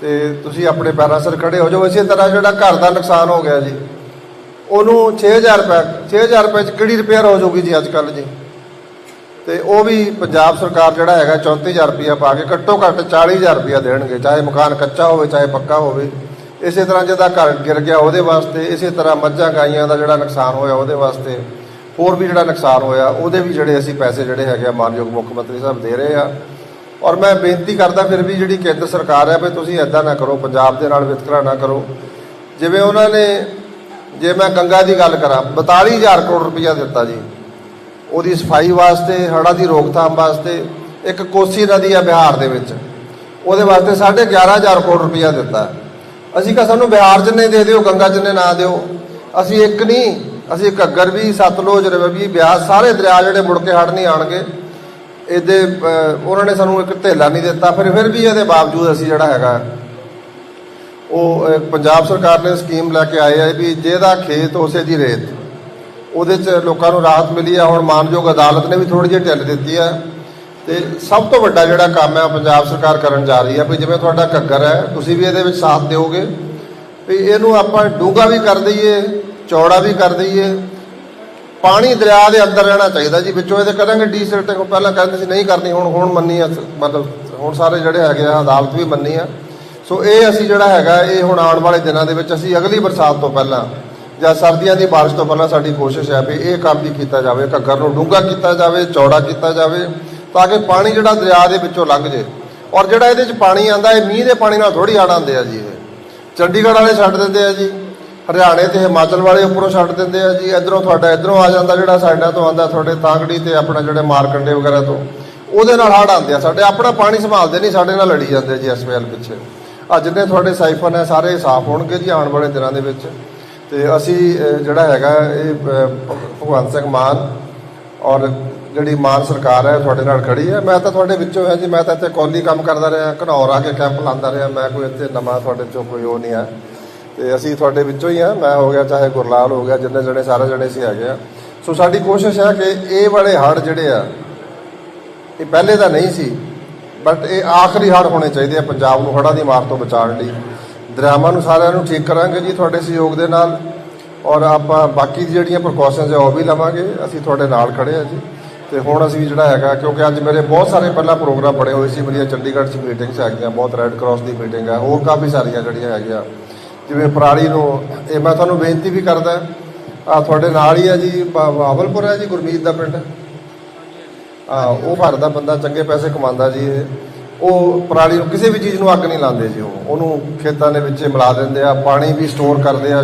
S1: ਤੇ ਤੁਸੀਂ ਆਪਣੇ ਪੈਰਾਂ ਸਿਰ ਖੜੇ ਹੋ ਜਾਓ। ਇਸੇ ਤਰ੍ਹਾਂ ਜਿਹੜਾ ਘਰ ਦਾ ਨੁਕਸਾਨ ਹੋ ਗਿਆ ਜੀ। ਉਹਨੂੰ 6000 ਰੁਪਏ 6000 ਰੁਪਏ ਚ ਕਿਹੜੀ ਰਿਪੇਅਰ ਹੋ ਜਾਊਗੀ ਜੀ ਅੱਜ ਕੱਲ ਜੀ? ਤੇ ਉਹ ਵੀ ਪੰਜਾਬ ਸਰਕਾਰ ਜਿਹੜਾ ਹੈਗਾ 34000 ਰੁਪਇਆ ਪਾ ਕੇ ਘੱਟੋ ਘੱਟ 40000 ਰੁਪਇਆ ਦੇਣਗੇ, ਚਾਹੇ ਮਕਾਨ ਕੱਚਾ ਹੋਵੇ, ਚਾਹੇ ਪੱਕਾ ਹੋਵੇ। ਇਸੇ ਤਰ੍ਹਾਂ ਜਿਹਦਾ ਘਰ ਗਿਰ ਗਿਆ ਉਹਦੇ ਵਾਸਤੇ, ਇਸੇ ਤਰ੍ਹਾਂ ਮੱਝਾਂ ਗਾਈਆਂ ਦਾ ਜਿਹੜਾ ਨੁਕਸਾਨ ਹੋਇਆ ਉਹਦੇ ਵਾਸਤੇ, ਹੋਰ ਵੀ ਜਿਹੜਾ ਨੁਕਸਾਨ ਹੋਇਆ, ਉਹਦੇ ਵੀ ਜਿਹੜੇ ਅਸੀਂ ਪੈਸੇ ਜਿਹੜੇ ਹੈਗੇ ਆ ਮਾਨਯੋਗ ਮੁੱਖ ਮੰਤਰੀ ਸਾਹਿਬ ਦੇ ਰਹੇ ਆ। ਔਰ ਮੈਂ ਬੇਨਤੀ ਕਰਦਾ ਫਿਰ ਵੀ ਜਿਹੜੀ ਕੇਂਦਰ ਸਰਕਾਰ ਹੈ, ਵੀ ਤੁਸੀਂ ਐਦਾਂ ਨਾ ਕਰੋ, ਪੰਜਾਬ ਦੇ ਨਾਲ ਵਿਤਕਰਾ ਨਾ ਕਰੋ। ਜਿਵੇਂ ਉਹਨਾਂ ਨੇ ਜੇ ਮੈਂ ਗੰਗਾ ਦੀ ਗੱਲ ਕਰਾਂ 42000 ਕਰੋੜ ਰੁਪਇਆ ਦਿੱਤਾ ਜੀ। ਉਹਦੀ ਸਫ਼ਾਈ ਵਾਸਤੇ, ਹੜ੍ਹਾਂ ਦੀ ਰੋਕਥਾਮ ਵਾਸਤੇ, ਇੱਕ ਕੋਸੀ ਨਦੀ ਆ ਬਿਹਾਰ ਦੇ ਵਿੱਚ। ਉਹਦੇ ਵਾਸਤੇ 11500 ਕਰੋੜ ਰੁਪਇਆ ਦਿੱਤਾ। ਅਸੀਂ ਕਹਾਂ, ਸਾਨੂੰ ਬਿਹਾਰ ਜਿੰਨੇ ਦੇ ਦਿਓ, ਗੰਗਾ ਜਿੰਨੇ ਨਾ ਦਿਓ। ਅਸੀਂ ਇੱਕ ਨਹੀਂ, ਅਸੀਂ ਘੱਗਰ ਵੀ, ਸਤਲੁਜ ਰਵੀ ਬਿਆਸ, ਸਾਰੇ ਦਰਿਆ ਜਿਹੜੇ ਮੁੜ ਕੇ ਹੜ ਨਹੀਂ ਆਣਗੇ ਇਹਦੇ ਉਹਨਾਂ ਨੇ ਸਾਨੂੰ ਇੱਕ ਧੇਲਾ ਨਹੀਂ ਦਿੱਤਾ। ਫਿਰ ਫਿਰ ਵੀ ਇਹਦੇ ਬਾਵਜੂਦ ਅਸੀਂ ਜਿਹੜਾ ਹੈਗਾ ਉਹ ਪੰਜਾਬ ਸਰਕਾਰ ਨੇ ਸਕੀਮ ਲੈ ਕੇ ਆਏ ਹੈ ਵੀ ਜਿਹਦਾ ਖੇਤ ਉਸੇ ਦੀ ਰੇਤ। ਉਹਦੇ 'ਚ ਲੋਕਾਂ ਨੂੰ ਰਾਹਤ ਮਿਲੀ ਆ, ਹੁਣ ਮਾਨਯੋਗ ਅਦਾਲਤ ਨੇ ਵੀ ਥੋੜੀ ਜਿਹੀ ਢਿੱਲ ਦਿੱਤੀ ਆ। ਤੇ ਸਭ ਤੋਂ ਵੱਡਾ ਜਿਹੜਾ ਕੰਮ ਹੈ ਪੰਜਾਬ ਸਰਕਾਰ ਕਰਨ ਜਾ ਰਹੀ ਹੈ ਵੀ ਜਿਵੇਂ ਤੁਹਾਡਾ ਘੱਗਰ ਹੈ, ਤੁਸੀਂ ਵੀ ਇਹਦੇ ਵਿੱਚ ਸਾਥ ਦਿਓਗੇ। ਵੀ ਇਹਨੂੰ ਆਪਾਂ ਡੂੰਘਾ ਵੀ ਕਰ ਦਈਏ, ਚੌੜਾ ਵੀ ਕਰ ਦਈਏ। ਪਾਣੀ ਦਰਿਆ ਦੇ ਅੰਦਰ ਰਹਿਣਾ ਚਾਹੀਦਾ ਜੀ, ਵਿੱਚੋਂ ਇਹਦੇ ਕਰਾਂਗੇ ਡੀਸਿਲਟਿੰਗ ਪਹਿਲਾਂ ਕਹਿੰਦੇ ਸੀ, ਨਹੀਂ ਕਰਨੀ, ਹੁਣ ਹੁਣ ਮੰਨੀ ਆ, ਮਤਲਬ ਹੁਣ ਸਾਰੇ ਜਿਹੜੇ ਹੈਗੇ ਆ, ਅਦਾਲਤ ਵੀ ਮੰਨੀ ਆ। ਸੋ ਇਹ ਅਸੀਂ ਜਿਹੜਾ ਹੈਗਾ, ਇਹ ਹੁਣ ਆਉਣ ਵਾਲੇ ਦਿਨਾਂ ਦੇ ਵਿੱਚ ਅਸੀਂ ਅਗਲੀ ਬਰਸਾਤ ਤੋਂ ਪਹਿਲਾਂ ਜਾਂ ਸਰਦੀਆਂ ਦੀ ਬਾਰਿਸ਼ ਤੋਂ ਪਹਿਲਾਂ ਸਾਡੀ ਕੋਸ਼ਿਸ਼ ਹੈ ਵੀ ਇਹ ਕੰਮ ਵੀ ਕੀਤਾ ਜਾਵੇ, ਘੱਗਰ ਨੂੰ ਡੂੰਘਾ ਕੀਤਾ ਜਾਵੇ, ਚੌੜਾ ਕੀਤਾ ਜਾਵੇ, ਤਾਂ ਕਿ ਪਾਣੀ ਜਿਹੜਾ ਦਰਿਆ ਦੇ ਵਿੱਚੋਂ ਲੰਘ ਜੇ। ਔਰ ਜਿਹੜਾ ਇਹਦੇ ਵਿੱਚ ਪਾਣੀ ਆਂਦਾ ਇਹ ਮੀਂਹ ਦੇ ਪਾਣੀ ਨਾਲ ਥੋੜੀ ਹੜ ਆਉਂਦੇ ਆ ਜੀ ਇਹ। ਚੰਡੀਗੜ੍ਹ ਵਾਲੇ ਛੱਡ ਦਿੰਦੇ ਆ ਜੀ, ਹਰਿਆਣੇ ਤੇ ਹਿਮਾਚਲ ਵਾਲੇ ਉੱਪਰੋਂ ਛੱਡ ਦਿੰਦੇ ਆ ਜੀ, ਇਧਰੋਂ ਤੁਹਾਡਾ ਇਧਰੋਂ ਆ ਜਾਂਦਾ ਜਿਹੜਾ ਸਾਈਡਾਂ ਤੋਂ ਆਂਦਾ ਤੁਹਾਡੇ ਤਾਂਗੜੀ ਤੇ ਆਪਣਾ ਜਿਹੜੇ ਮਾਰਕੰਡੇ ਵਗੈਰਾ ਤੋਂ, ਉਹਦੇ ਨਾਲ ਹੜ ਆਉਂਦੇ ਆ ਸਾਡੇ, ਆਪਣਾ ਪਾਣੀ ਸੰਭਾਲਦੇ ਨਹੀਂ, ਸਾਡੇ ਨਾਲ ਲੜੀ ਜਾਂਦੇ ਜੀ ਐਸਪੀਐਲ ਪਿੱਛੇ। ਆ ਜਿੰਨੇ ਤੁਹਾਡੇ ਸਾਈਫਨ ਹੈ, ਸਾਰੇ ਸਾਫ਼ ਹੋਣਗੇ ਜੀ ਆਉਣ ਵਾਲੇ ਦਿਨਾਂ ਦੇ ਵਿੱਚ। ਤੇ ਅਸੀਂ ਜਿਹੜਾ ਹੈਗਾ, ਇਹ ਭਗਵੰਤ ਸਿੰਘ ਮਾਨ ਔਰ ਜਿਹੜੀ ਮਾਨ ਸਰਕਾਰ ਹੈ, ਤੁਹਾਡੇ ਨਾਲ ਖੜੀ ਹੈ। ਮੈਂ ਤਾਂ ਤੁਹਾਡੇ ਵਿੱਚੋਂ ਹਾਂ ਜੀ, ਮੈਂ ਤਾਂ ਇੱਥੇ ਕੌਲੀ ਕੰਮ ਕਰਦਾ ਰਿਹਾ, ਘਨੌਰ ਆ ਕੇ ਕੈਂਪ ਲਾਉਂਦਾ ਰਿਹਾ। ਮੈਂ ਕੋਈ ਇੱਥੇ ਨਵਾਂ ਤੁਹਾਡੇ ਚੋਂ ਕੋਈ ਉਹ ਨਹੀਂ ਹੈ। ਤੇ ਅਸੀਂ ਤੁਹਾਡੇ ਵਿੱਚੋਂ ਹੀ ਆ ਮੈਂ ਹੋ ਗਿਆ, ਚਾਹੇ ਗੁਰਲਾਲ ਹੋ ਗਿਆ, ਜਿੰਨੇ ਜਣੇ, ਸਾਰੇ ਜਣੇ ਸੀ ਹੈਗੇ ਆ ਸੋ ਸਾਡੀ ਕੋਸ਼ਿਸ਼ ਹੈ ਕਿ ਇਹ ਵਾਲੇ ਹੜ ਜਿਹੜੇ ਆ, ਇਹ ਪਹਿਲੇ ਤਾਂ ਨਹੀਂ ਸੀ ਬਟ ਇਹ ਆਖਰੀ ਹੜ ਹੋਣੇ ਚਾਹੀਦੇ ਆ, ਪੰਜਾਬ ਨੂੰ ਹੜ੍ਹਾਂ ਦੀ ਮਾਰ ਤੋਂ ਬਚਾਉਣ ਲਈ। ਦਰਿਆਵਾਂ ਨੂੰ ਸਾਰਿਆਂ ਨੂੰ ਠੀਕ ਕਰਾਂਗੇ ਜੀ ਤੁਹਾਡੇ ਸਹਿਯੋਗ ਦੇ ਨਾਲ। ਔਰ ਆਪਾਂ ਬਾਕੀ ਦੀ ਜਿਹੜੀਆਂ ਪ੍ਰੀਕਾਸ਼ਨਸ ਆ, ਉਹ ਵੀ ਲਵਾਂਗੇ। ਅਸੀਂ ਤੁਹਾਡੇ ਨਾਲ ਖੜੇ ਆ ਜੀ। ਤੇ ਹੁਣ ਅਸੀਂ ਜਿਹੜਾ ਹੈਗਾ, ਕਿਉਂਕਿ ਅੱਜ ਮੇਰੇ ਬਹੁਤ ਸਾਰੇ ਪਹਿਲਾਂ ਪ੍ਰੋਗਰਾਮ ਬਣੇ ਹੋਏ ਸੀ, ਮੇਰੀਆਂ ਚੰਡੀਗੜ੍ਹ 'ਚ ਮੀਟਿੰਗਸ ਹੈਗੀਆਂ, ਬਹੁਤ ਰੈੱਡ ਕਰਾਸ ਦੀ ਮੀਟਿੰਗ ਹੈ ਹੋਰ ਕਾਫੀ ਸਾਰੀਆਂ ਜਿਹੜੀਆਂ ਹੈਗੀਆਂ। ਜਿਵੇਂ ਪਰਾਲੀ ਨੂੰ, ਇਹ ਮੈਂ ਤੁਹਾਨੂੰ ਬੇਨਤੀ ਵੀ ਕਰਦਾ ਆ ਤੁਹਾਡੇ ਨਾਲ ਹੀ ਹੈ ਜੀ, ਬ- ਹੈ ਜੀ, ਗੁਰਮੀਤ ਦਾ ਪਿੰਡ। ਆ ਉਹ ਘਰ ਦਾ ਬੰਦਾ ਚੰਗੇ ਪੈਸੇ ਕਮਾਉਂਦਾ ਜੀ ਇਹ। ਉਹ ਪਰਾਲੀ ਨੂੰ ਕਿਸੇ ਵੀ ਚੀਜ਼ ਨੂੰ ਅੱਗ ਨਹੀਂ ਲਾਉਂਦੇ ਜੀ ਉਹ। ਉਹਨੂੰ ਖੇਤਾਂ ਦੇ ਵਿੱਚ ਮਿਲਾ ਦਿੰਦੇ ਆ, ਪਾਣੀ ਵੀ ਸਟੋਰ ਕਰਦੇ ਆ।